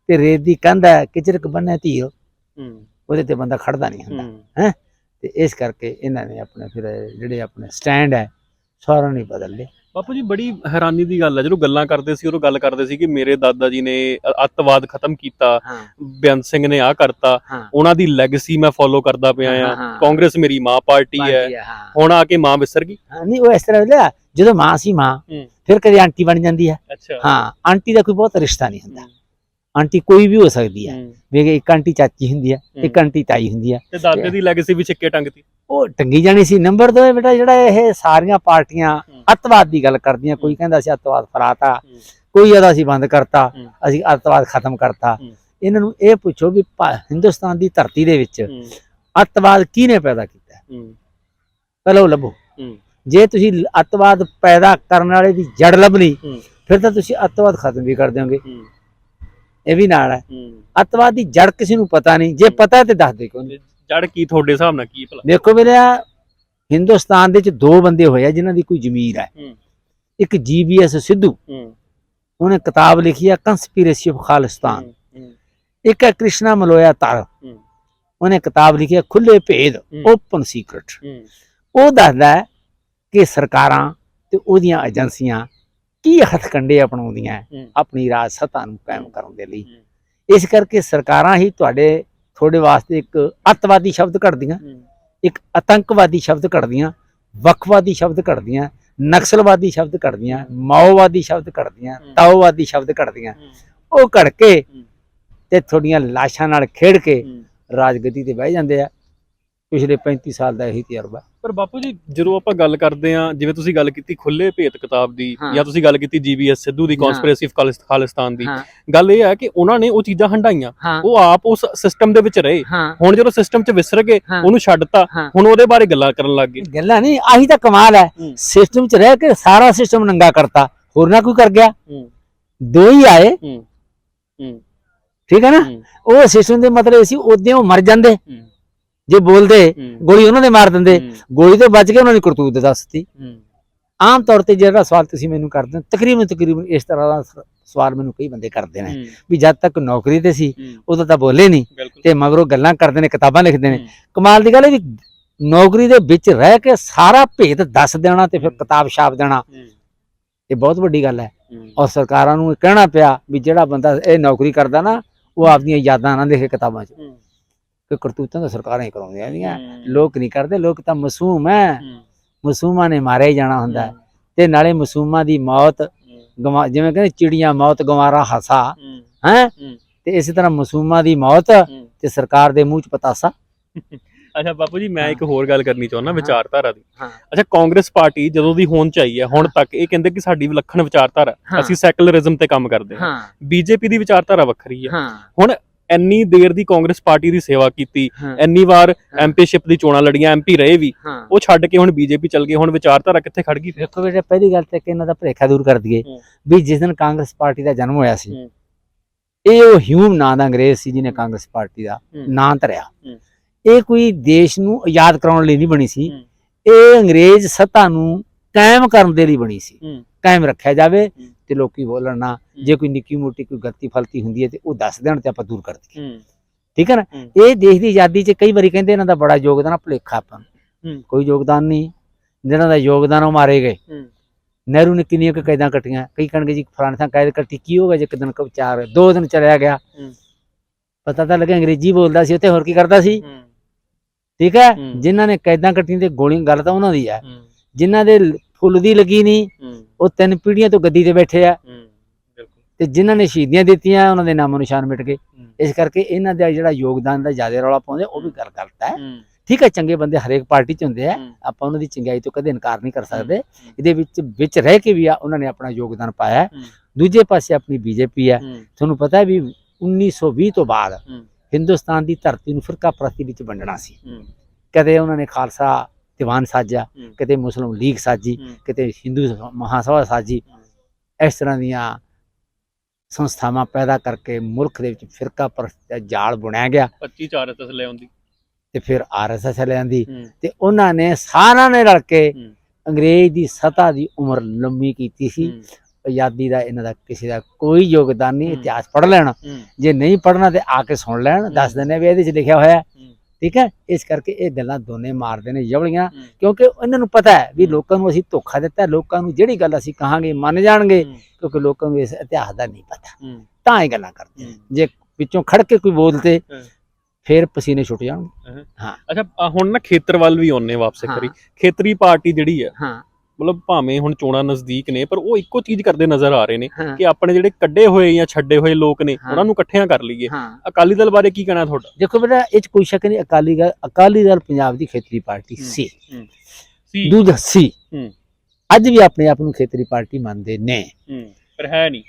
ਤੇ ਰੇਤ ਦੀ ਕੰਧ ਹੈ ਕਿਚਰਕ ਬੰਨੇ ਧੀਰ ਹੂੰ। ਉਹਦੇ ਤੇ ਬੰਦਾ ਖੜਦਾ ਨਹੀਂ ਹੁੰਦਾ ਹੂੰ? ਤੇ ਇਸ ਕਰਕੇ ਇਹਨਾਂ ਨੇ ਆਪਣੇ ਫਿਰ ਜਿਹੜੇ ਆਪਣੇ ਸਟੈਂਡ ਹੈ ਸਾਰਾ ਨਹੀਂ ਬਦਲ ਲਏ। ਬਾਪੂ ਜੀ ਬੜੀ ਹੈਰਾਨੀ ਦੀ ਗੱਲ ਹੈ ਜਦੋਂ ਗੱਲਾਂ ਕਰਦੇ ਸੀ ਉਦੋਂ ਗੱਲ ਕਰਦੇ ਸੀ ਕਿ ਮੇਰੇ ਦਾਦਾ ਜੀ ਨੇ ਅੱਤਵਾਦ ਖਤਮ ਕੀਤਾ ਬੇਅੰਤ ਸਿੰਘ ਨੇ ਆ ਕਰਤਾ ਉਹਨਾਂ ਦੀ ਲੈਗੇਸੀ ਮੈਂ ਫੋਲੋ ਕਰਦਾ ਪਿਆ ਆ। ਕਾਂਗਰਸ ਮੇਰੀ ਮਾਂ ਪਾਰਟੀ ਹੈ। ਹੁਣ ਆ ਕੇ ਮਾਂ ਵਿਸਰ ਗਈ। ਨਹੀਂ ਉਹ ਇਸ ਤਰ੍ਹਾਂ ਲਿਆ ਜਦੋਂ ਮਾਂ ਸੀ ਮਾਂ। ਫਿਰ ਕਦੇ ਆਂਟੀ ਬਣ ਜਾਂਦੀ ਹੈ। ਹਾਂ ਆਂਟੀ ਦਾ ਕੋਈ ਬਹੁਤ ਰਿਸ਼ਤਾ ਨਹੀਂ ਹੁੰਦਾ। ਆਂਟੀ ਕੋਈ ਵੀ ਹੋ ਸਕਦੀ ਹੈ। ਵੇਖ ਇੱਕ ਆਂਟੀ ਚਾਚੀ ਹੁੰਦੀ ਹੈ ਇੱਕ ਆਂਟੀ ਤਾਈ ਹੁੰਦੀ ਹੈ। ਤੇ ਦਾਦੇ ਦੀ ਲੈਗੇਸੀ ਵੀ ਛਿੱਕੇ ਟੰਗਤੀ ਉਹ ਟੰਗੀ ਜਾਣੀ ਸੀ। ਨੰਬਰ 2 ਬੇਟਾ ਜਿਹੜਾ ਇਹ ਸਾਰੀਆਂ ਪਾਰਟੀਆਂ। ਅੱਤਵਾਦ ਦੀ ਗੱਲ ਕਰਦੀਆਂ। ਕੋਈ ਕਹਿੰਦਾ ਸੀ ਅੱਤਵਾਦ ਫਰਾਤਾ। ਕੋਈ ਆਦਾ ਸੀ ਬੰਦ ਕਰਤਾ। ਅਸੀਂ ਅੱਤਵਾਦ ਖਤਮ ਕਰਤਾ। ਇਹਨਾਂ ਨੂੰ ਇਹ ਪੁੱਛੋ ਵੀ ਹਿੰਦੁਸਤਾਨ ਦੀ ਧਰਤੀ ਦੇ ਵਿੱਚ ਅੱਤਵਾਦ ਕਿਹਨੇ ਪੈਦਾ ਕੀਤਾ? ਹੈ? ਪਹਿਲਾਂ ਉਹ ਲੱਭੋ। ਜੇ ਤੁਸੀਂ ਅੱਤਵਾਦ ਪੈਦਾ ਕਰਨ ਵਾਲੇ ਦੀ ਜੜ ਲੱਭਣੀ ਫਿਰ ਤਾਂ ਤੁਸੀਂ ਅੱਤਵਾਦ ਖਤਮ ਵੀ ਕਰ ਦਿਓਗੇ। ਇਹ ਵੀ ਨਾਲ ਹੈ। ਅੱਤਵਾਦ ਦੀ ਜੜ ਕਿਸੇ ਨੂੰ ਪਤਾ ਨਹੀਂ। ਜੇ ਪਤਾ ਤੇ ਦੱਸ ਦੇ ਕੋਈ ਜੜ ਕੀ ਤੁਹਾਡੇ ਹਿਸਾਬ ਨਾਲ ਕੀ ਭਲਾ? ਦੇਖੋ ਵੀਰਿਆ ਹਿੰਦੁਸਤਾਨ ਦੇ ਵਿੱਚ ਦੋ ਬੰਦੇ ਹੋਏ ਆ ਜਿਨ੍ਹਾਂ ਦੀ ਕੋਈ ਜ਼ਮੀਰ ਹੈ। ਇੱਕ ਜੀਬੀਐਸ ਸਿੱਧੂ ਉਹਨੇ ਕਿਤਾਬ ਲਿਖੀ ਹੈ ਕੰਸਪੀਰੇਸੀ ਆਫ ਖਾਲਿਸਤਾਨ ਇੱਕ ਹੈ ਕ੍ਰਿਸ਼ਨਾ ਮਲੋਇਆ ਤਰ। ਉਹਨੇ ਕਿਤਾਬ ਲਿਖੀ ਹੈ ਖੁੱਲੇ ਭੇਦ। ਓਪਨ ਸੀਕ੍ਰੇਟ ਉਹ ਦੱਸਦਾ ਕਿ ਸਰਕਾਰਾਂ ਤੇ ਉਹਦੀਆਂ ਏਜੰਸੀਆਂ ਕੀ ਹੱਥਕੰਡੇ ਅਪਣਾਉਂਦੀਆਂ। ਆਪਣੀ ਰਾਜ ਸੱਤਾ ਨੂੰ ਕਾਇਮ ਕਰਨ ਦੇ ਲਈ। ਇਸ ਕਰਕੇ ਸਰਕਾਰਾਂ ਹੀ ਤੁਹਾਡੇ ਤੁਹਾਡੇ ਵਾਸਤੇ ਇੱਕ ਅੱਤਵਾਦੀ ਸ਼ਬਦ ਘੜਦੀਆਂ ਇੱਕ ਆਤੰਕਵਾਦੀ ਸ਼ਬਦ ਘੜਦੀਆਂ ਵੱਖਵਾਦੀ ਸ਼ਬਦ ਘੜਦੀਆਂ ਨਕਸਲਵਾਦੀ ਸ਼ਬਦ ਘੜਦੀਆਂ ਮਾਓਵਾਦੀ ਸ਼ਬਦ ਘੜਦੀਆਂ ਹੂੰ। ਤਾਓਵਾਦੀ ਸ਼ਬਦ ਘੜਦੀਆਂ ਉਹ ਘੜ ਕੇ ਤੇ ਤੁਹਾਡੀਆਂ ਲਾਸ਼ਾਂ ਨਾਲ ਖੇਡ ਕੇ ਰਾਜਗਦੀ ਤੇ ਬਹਿ ਜਾਂਦੇ ਆ। ਪਿਛਲੇ 35 ਸਾਲ ਦਾ ਇਹੀ ਤਜਰਬਾ ਪਰ ਬਾਪੂ ਜੀ ਜਦੋਂ ਆਪਾਂ ਗੱਲ ਕਰਦੇ ਆ ਜਿਵੇਂ ਤੁਸੀਂ ਗੱਲ ਕੀਤੀ ਖੁੱਲੇ ਭੇਤ ਕਿਤਾਬ ਦੀ। ਜਾਂ ਤੁਸੀਂ ਗੱਲ ਕੀਤੀ ਜੀਬੀਐਸ ਸਿੱਧੂ ਦੀ। ਕਨਸਪੀਰੇਸੀ ਆਫ ਖਾਲਿਸਤਾਨ ਦੀ। ਗੱਲ ਇਹ ਹੈ ਕਿ ਉਹਨਾਂ ਨੇ ਉਹ ਚੀਜ਼ਾਂ ਹੰਡਾਈਆਂ ਉਹ ਆਪ ਉਸ ਸਿਸਟਮ ਦੇ ਵਿੱਚ ਰਹੇ। ਹੁਣ ਜਦੋਂ ਸਿਸਟਮ 'ਚ ਵਿਸਰ ਗਏ। ਉਹਨੂੰ ਛੱਡਤਾ। ਹੁਣ ਉਹਦੇ ਬਾਰੇ ਗੱਲਾਂ ਕਰਨ ਲੱਗ ਗਏ। ਗੱਲਾਂ ਨਹੀਂ ਆਹੀ ਤਾਂ ਕਮਾਲ ਹੈ। ਸਿਸਟਮ 'ਚ ਰਹਿ ਕੇ ਸਾਰਾ ਸਿਸਟਮ ਨੰਗਾ ਕਰਤਾ। ਹੋਰ ਨਾ ਕੋਈ ਕਰ ਗਿਆ। ਦੋ ਹੀ ਆਏ। ਠੀਕ ਹੈ ਨਾ? ਉਹ ਸਿਸਟਮ ਦੇ ਮਤਲਬ ਇਹ ਸੀ ਉਦੋਂ ਉਹ ਮਰ ਜਾਂਦੇ। ਜੇ ਬੋਲਦੇ ਗੋਲੀ ਉਹਨਾਂ ਦੇ ਮਾਰ ਦਿੰਦੇ ਗੋਲੀ ਤੋਂ ਬਚ ਕੇ ਉਹਨਾਂ ਦੀ ਕਰਤੂਤ ਦੱਸਤੀ ਆਮ ਤੌਰ ਤੇ ਜਿਹੜਾ ਸਵਾਲ ਤੁਸੀਂ ਮੈਨੂੰ ਕਰਦੇ ਹੋ ਤਕਰੀਬਨ ਤਕਰੀਬਨ ਇਸ ਤਰ੍ਹਾਂ ਦਾ ਸਵਾਲ ਮੈਨੂੰ ਕਈ ਬੰਦੇ ਕਰਦੇ ਨੇ ਵੀ ਜਦ ਤੱਕ ਨੌਕਰੀ ਤੇ ਸੀ ਉਦੋਂ ਤਾਂ ਬੋਲੇ ਨਹੀਂ ਤੇ ਮਗਰੋਂ ਗੱਲਾਂ ਕਰਦੇ ਨੇ ਕਿਤਾਬਾਂ ਲਿਖਦੇ ਨੇ। ਕਮਾਲ ਦੀ ਗੱਲ ਹੈ ਵੀ ਨੌਕਰੀ ਦੇ ਵਿੱਚ ਰਹਿ ਕੇ ਸਾਰਾ ਭੇਦ ਦੱਸ ਦੇਣਾ ਤੇ ਫਿਰ ਕਿਤਾਬ ਛਾਪ ਦੇਣਾ ਇਹ ਬਹੁਤ ਵੱਡੀ ਗੱਲ ਹੈ। ਔਰ ਸਰਕਾਰਾਂ ਨੂੰ ਇਹ ਕਹਿਣਾ ਪਿਆ ਵੀ ਜਿਹੜਾ ਬੰਦਾ ਇਹ ਨੌਕਰੀ ਕਰਦਾ ਨਾ ਉਹ ਆਪਦੀਆਂ ਯਾਦਾਂ ਨਾ ਲਿਖੇ ਕਿਤਾਬਾਂ 'ਚ। ਕਿ ਕਰਤੂਤਾਂ ਤਾਂ ਸਰਕਾਰਾਂ ਹੀ ਕਰਾਉਂਦੀਆਂ ਨੇ ਹੂੰ। ਲੋਕ ਨਹੀਂ ਕਰਦੇ ਲੋਕ ਤਾਂ ਮਾਸੂਮ ਹੈ। ਮਾਸੂਮਾਂ ਨੇ ਮਾਰਿਆ ਹੀ ਜਾਣਾ ਹੁੰਦਾ। ਤੇ ਨਾਲੇ ਮਾਸੂਮਾਂ ਦੀ ਮੌਤ ਗਵਾ ਜਿਵੇਂ ਕਹਿੰਦੇ ਚਿੜੀਆਂ ਮੌਤ ਗਵਾਰਾ ਹਾਸਾ। ਹੂੰ। ਤੇ ਇਸੇ ਤਰ੍ਹਾਂ ਮਾਸੂਮਾਂ ਦੀ ਮੌਤ। ਤੇ ਸਰਕਾਰ ਦੇ ਮੂੰਹ 'ਚ ਪਤਾਸਾ। ਅੱਛਾ ਬਾਪੂ ਜੀ ਮੈਂ। ਇੱਕ ਹੋਰ ਗੱਲ ਕਰਨੀ ਚਾਹੁੰਦਾ। ਵਿਚਾਰਧਾਰਾ ਦੀ। ਅੱਛਾ ਕਾਂਗਰਸ ਪਾਰਟੀ ਜਦੋਂ ਦੀ ਹੋਂਦ ਚ ਆਈ ਹੈ। ਹੁਣ ਤੱਕ ਇਹ ਕਹਿੰਦੇ ਕਿ ਸਾਡੀ ਵਿਲੱਖਣ ਵਿਚਾਰਧਾਰਾ। ਅਸੀਂ ਸੈਕੂਲਰਿਜ਼ਮ ਤੇ ਕੰਮ ਕਰਦੇ ਹਾਂ। ਬੀਜੇਪੀ ਦੀ ਵਿਚਾਰਧਾਰਾ ਵੱਖਰੀ ਹੈ। ਹਾਂ ਇੰਨੀ ਦੇਰ ਦੀ ਕਾਂਗਰਸ ਪਾਰਟੀ ਦੀ ਸੇਵਾ ਕੀਤੀ ਇੰਨੀ ਵਾਰ ਐਮਪੀਸ਼ਿਪ ਦੀ ਚੋਣਾਂ ਲੜੀਆਂ ਐਮਪੀ ਰਹੇ ਵੀ ਉਹ ਛੱਡ ਕੇ ਹੁਣ ਬੀਜੇਪੀ ਚਲ ਗਏ ਹੁਣ ਵਿਚਾਰਧਾਰਾ ਕਿੱਥੇ ਖੜ ਗਈ ਵੇਖੋ ਬੇਟਾ ਪਹਿਲੀ ਗੱਲ ਤੇ ਕਿ ਇਹਨਾਂ ਦਾ ਭੁਲੇਖਾ ਦੂਰ ਕਰ ਦਈਏ। ਵੀ ਜਿਸ ਦਿਨ ਕਾਂਗਰਸ ਪਾਰਟੀ ਦਾ ਜਨਮ ਹੋਇਆ ਸੀ। ਇਹ ਉਹ ਹਿਊਮ ਨਾਂ ਦਾ ਅੰਗਰੇਜ਼ ਸੀ ਜਿਹਨੇ ਕਾਂਗਰਸ ਪਾਰਟੀ ਦਾ। ਨਾਂ ਧਰਿਆ। ਇਹ ਕੋਈ ਦੇਸ਼ ਨੂੰ ਆਜ਼ਾਦ ਕਰਾਉਣ ਲਈ ਨਹੀਂ ਬਣੀ ਸੀ। ਇਹ ਅੰਗਰੇਜ਼ ਸੱਤਾ ਨੂੰ ਕਾਇਮ ਕਰਨ ਦੇ ਲਈ ਬਣੀ ਸੀ। ਕਾਇਮ ਰੱਖਿਆ ਜਾਵੇ। ਤੇ ਲੋਕੀ ਬੋਲਣ ਨਾ ਜੇ ਕੋਈ ਨਿੱਕੀ ਮੋਟੀ ਕੋਈ ਗਲਤੀ ਫਲਤੀ ਹੁੰਦੀ ਹੈ ਤੇ ਉਹ ਦੱਸ ਦੇਣ ਤੇ ਆਪਾਂ ਦੂਰ ਕਰ ਦਈਏ। ਠੀਕ ਹੈ ਨਾ। ਇਹ ਦੇਸ਼ ਦੀ ਆਜ਼ਾਦੀ 'ਚ ਕਈ ਵਾਰੀ ਕਹਿੰਦੇ ਇਹਨਾਂ ਦਾ ਬੜਾ ਯੋਗਦਾਨ ਆ, ਭੁਲੇਖਾ ਆਪਾਂ। ਕੋਈ ਯੋਗਦਾਨ ਨਹੀਂ। ਜਿਹਨਾਂ ਦਾ ਯੋਗਦਾਨ ਉਹ ਮਾਰੇ ਗਏ। ਨਹਿਰੂ ਨੇ ਕਿੰਨੀਆਂ ਕੁ ਕੈਦਾਂ ਕੱਟੀਆਂ। ਕਈ ਕਣਗੇ ਜੀ ਫਲਾਣੇ ਥਾਂ ਕੈਦ ਕੱਟੀ ਕੀ ਹੋਗਾ ਜੇ ਇੱਕ ਦਿਨ ਕੋ ਚਾਰ ਦੋ ਦਿਨ ਚਲਿਆ ਗਿਆ। ਪਤਾ ਤਾਂ ਲੱਗਿਆ ਅੰਗਰੇਜ਼ੀ ਬੋਲਦਾ ਸੀ ਉੱਥੇ ਹੋਰ ਕੀ ਕਰਦਾ ਸੀ? ਠੀਕ ਹੈ। ਜਿਨ੍ਹਾਂ ਨੇ ਕੈਦਾਂ ਕੱਟੀਆਂ ਤੇ ਗੋਲੀਆਂ ਗੱਲ ਤਾਂ ਉਹਨਾਂ ਦੀ ਹੂੰ। ਜਿਨ੍ਹਾਂ ਦੇ ਫੁੱਲ ਦੀ ਲੱਗੀ ਨਹੀਂ ਉਹ ਤਿੰਨ ਪੀੜ੍ਹੀਆਂ ਤੋਂ ਗੱਦੀ ਤੇ ਬੈਠੇ ਆ। ਤੇ ਜਿਨ੍ਹਾਂ ਨੇ ਸ਼ਹੀਦੀਆਂ ਦਿੱਤੀਆਂ ਉਹਨਾਂ ਦੇ ਨਾਮੋ ਨਿਸ਼ਾਨ ਮਿਟ ਗਏ। ਇਸ ਕਰਕੇ ਇਹਨਾਂ ਦਾ ਜਿਹੜਾ ਯੋਗਦਾਨ ਦਾ ਜ਼ਿਆਦਾ ਰੌਲਾ ਪਾਉਂਦੇ ਉਹ ਵੀ ਗੱਲ ਗਲਤ ਹੈ। ਠੀਕ ਹੈ ਚੰਗੇ ਬੰਦੇ ਹਰੇਕ ਪਾਰਟੀ 'ਚ ਹੁੰਦੇ ਆ। ਆਪਾਂ ਉਹਨਾਂ ਦੀ ਚੰਗਾਈ ਤੋਂ ਕਦੇ ਇਨਕਾਰ ਨਹੀਂ ਕਰ ਸਕਦੇ। ਇਹਦੇ ਵਿੱਚ ਵਿੱਚ ਰਹਿ ਕੇ ਵੀ ਆ ਉਹਨਾਂ ਨੇ ਆਪਣਾ ਯੋਗਦਾਨ ਪਾਇਆ। ਦੂਜੇ ਪਾਸੇ ਆਪਣੀ ਬੀਜੇਪੀ ਹੈ। ਤੁਹਾਨੂੰ ਪਤਾ ਹੈ ਵੀ 1920 ਤੋਂ ਬਾਅਦ। ਹਿੰਦੁਸਤਾਨ ਦੀ ਧਰਤੀ ਨੂੰ ਫਿਰਕਾ ਪ੍ਰਸਤੀ ਵਿੱਚ ਵੰਡਣਾ ਸੀ। ਕਦੇ ਉਹਨਾਂ ਨੇ ਖਾਲਸਾ ਦੀਵਾਨ ਸਾਜਿਆ। ਕਿਤੇ ਮੁਸਲਿਮ ਲੀਗ ਸਾਜੀ। ਕਿਤੇ ਹਿੰਦੂ ਮਹਾਸਭਾ ਸਾਜੀ। ਇਸ ਤਰ੍ਹਾਂ ਦੀਆਂ ਸੰਸਥਾਵਾਂ ਪੈਦਾ ਕਰਕੇ ਮੁਲਕ ਦੇ ਵਿੱਚ ਫਿਰਕਾ ਪ੍ਰਸਤੀ ਜਾਲ ਬੁਣਿਆ ਗਿਆ। 25 ਚਾਰ ਐਸਐਸ ਲੈ ਆਉਂਦੀ। ਤੇ ਫਿਰ ਆਰਐਸਐਸ ਲੈ ਆਂਦੀ। ਤੇ ਉਹਨਾਂ ਨੇ ਸਾਰਿਆਂ ਨੇ ਰਲ ਕੇ। ਅੰਗਰੇਜ਼ ਦੀ ਸਤਾ ਦੀ ਉਮਰ ਲੰਮੀ ਕੀਤੀ ਸੀ। ਆਜ਼ਾਦੀ ਦਾ ਇਹਨਾਂ ਦਾ ਕਿਸੇ ਦਾ ਕੋਈ ਯੋਗਦਾਨ ਨਹੀਂ। ਇਤਿਹਾਸ ਪੜ੍ਹ ਲੈਣ। ਜੇ ਨਹੀਂ ਪੜ੍ਹਨਾ ਤੇ ਆ ਕੇ ਸੁਣ ਲੈਣ। ਦੱਸ ਦਿੰਦੇ ਵੀ ਇਹਦੇ 'ਚ ਲਿਖਿਆ ਹੋਇਆ। ਠੀਕ ਹੈ ਇਸ ਕਰਕੇ ਇਹ ਗੱਲਾਂ ਦੋਨੇ ਮਾਰਦੇ ਨੇ ਜਵਲੀਆਂ ਹੂੰ। ਕਿਉਂਕਿ ਇਹਨਾਂ ਨੂੰ ਪਤਾ ਹੈ ਵੀ ਹੂੰ। ਲੋਕਾਂ ਨੂੰ ਅਸੀਂ ਧੋਖਾ ਦਿੱਤਾ ਲੋਕਾਂ ਨੂੰ ਜਿਹੜੀ ਗੱਲ ਅਸੀਂ ਕਹਾਂਗੇ ਮੰਨ ਜਾਣਗੇ ਹੂੰ। ਕਿਉਂਕਿ ਲੋਕਾਂ ਨੂੰ ਇਸ ਇਤਿਹਾਸ ਦਾ ਨਹੀਂ ਪਤਾ ਹੂੰ ਤਾਂ ਇਹ ਗੱਲਾਂ ਕਰਦੇ ਹੂੰ। ਜੇ ਵਿੱਚੋਂ ਖੜ ਕੇ ਕੋਈ ਬੋਲਤੇ ਹਾਂ। ਫਿਰ ਪਸੀਨੇ ਛੁੱਟ ਜਾਣਗੇ ਅੱਛਾ ਆਹ ਹੁਣ ਨਾ ਖੇਤਰ ਵੱਲ ਵੀ ਆਉਨੇ ਵਾਪਸ ਹਾਂ। ਕਰੀ ਖੇਤਰੀ ਪਾਰਟੀ ਜਿਹੜੀ ਹੈ ਹਾਂ ਮਤਲਬ ਭਾਵੇਂ ਹੁਣ ਚੋਣਾਂ ਨਜ਼ਦੀਕ ਨੇ ਪਰ ਉਹ ਇੱਕੋ ਚੀਜ਼ ਕਰਦੇ ਨਜ਼ਰ ਆ ਰਹੇ ਨੇ ਹਾਂ। ਕਿ ਆਪਣੇ ਜਿਹੜੇ ਕੱਢੇ ਹੋਏ ਜਾਂ ਛੱਡੇ ਹੋਏ ਲੋਕ ਨੇ ਹਾਂ। ਉਹਨਾਂ ਨੂੰ ਇਕੱਠਿਆਂ ਕਰ ਲਈਏ। ਹਾਂ। ਅਕਾਲੀ ਦਲ ਬਾਰੇ ਕੀ ਕਹਿਣਾ ਤੁਹਾਡਾ? ਦੇਖੋ ਬੇਟਾ ਇਹ 'ਚ ਕੋਈ ਸ਼ੱਕ ਨਹੀਂ ਅਕਾਲੀ ਦਲ ਅਕਾਲੀ ਦਲ ਪੰਜਾਬ ਦੀ ਖੇਤਰੀ ਪਾਰਟੀ ਹੂੰ। ਸੀ। ਸੀ। ਦੂਜਾ ਸੀ। ਹੂੰ। ਅੱਜ ਵੀ ਆਪਣੇ ਆਪ ਨੂੰ ਖੇਤਰੀ ਪਾਰਟੀ ਮੰਨਦੇ ਨੇ। ਪਰ ਹੈ ਨਹੀਂ।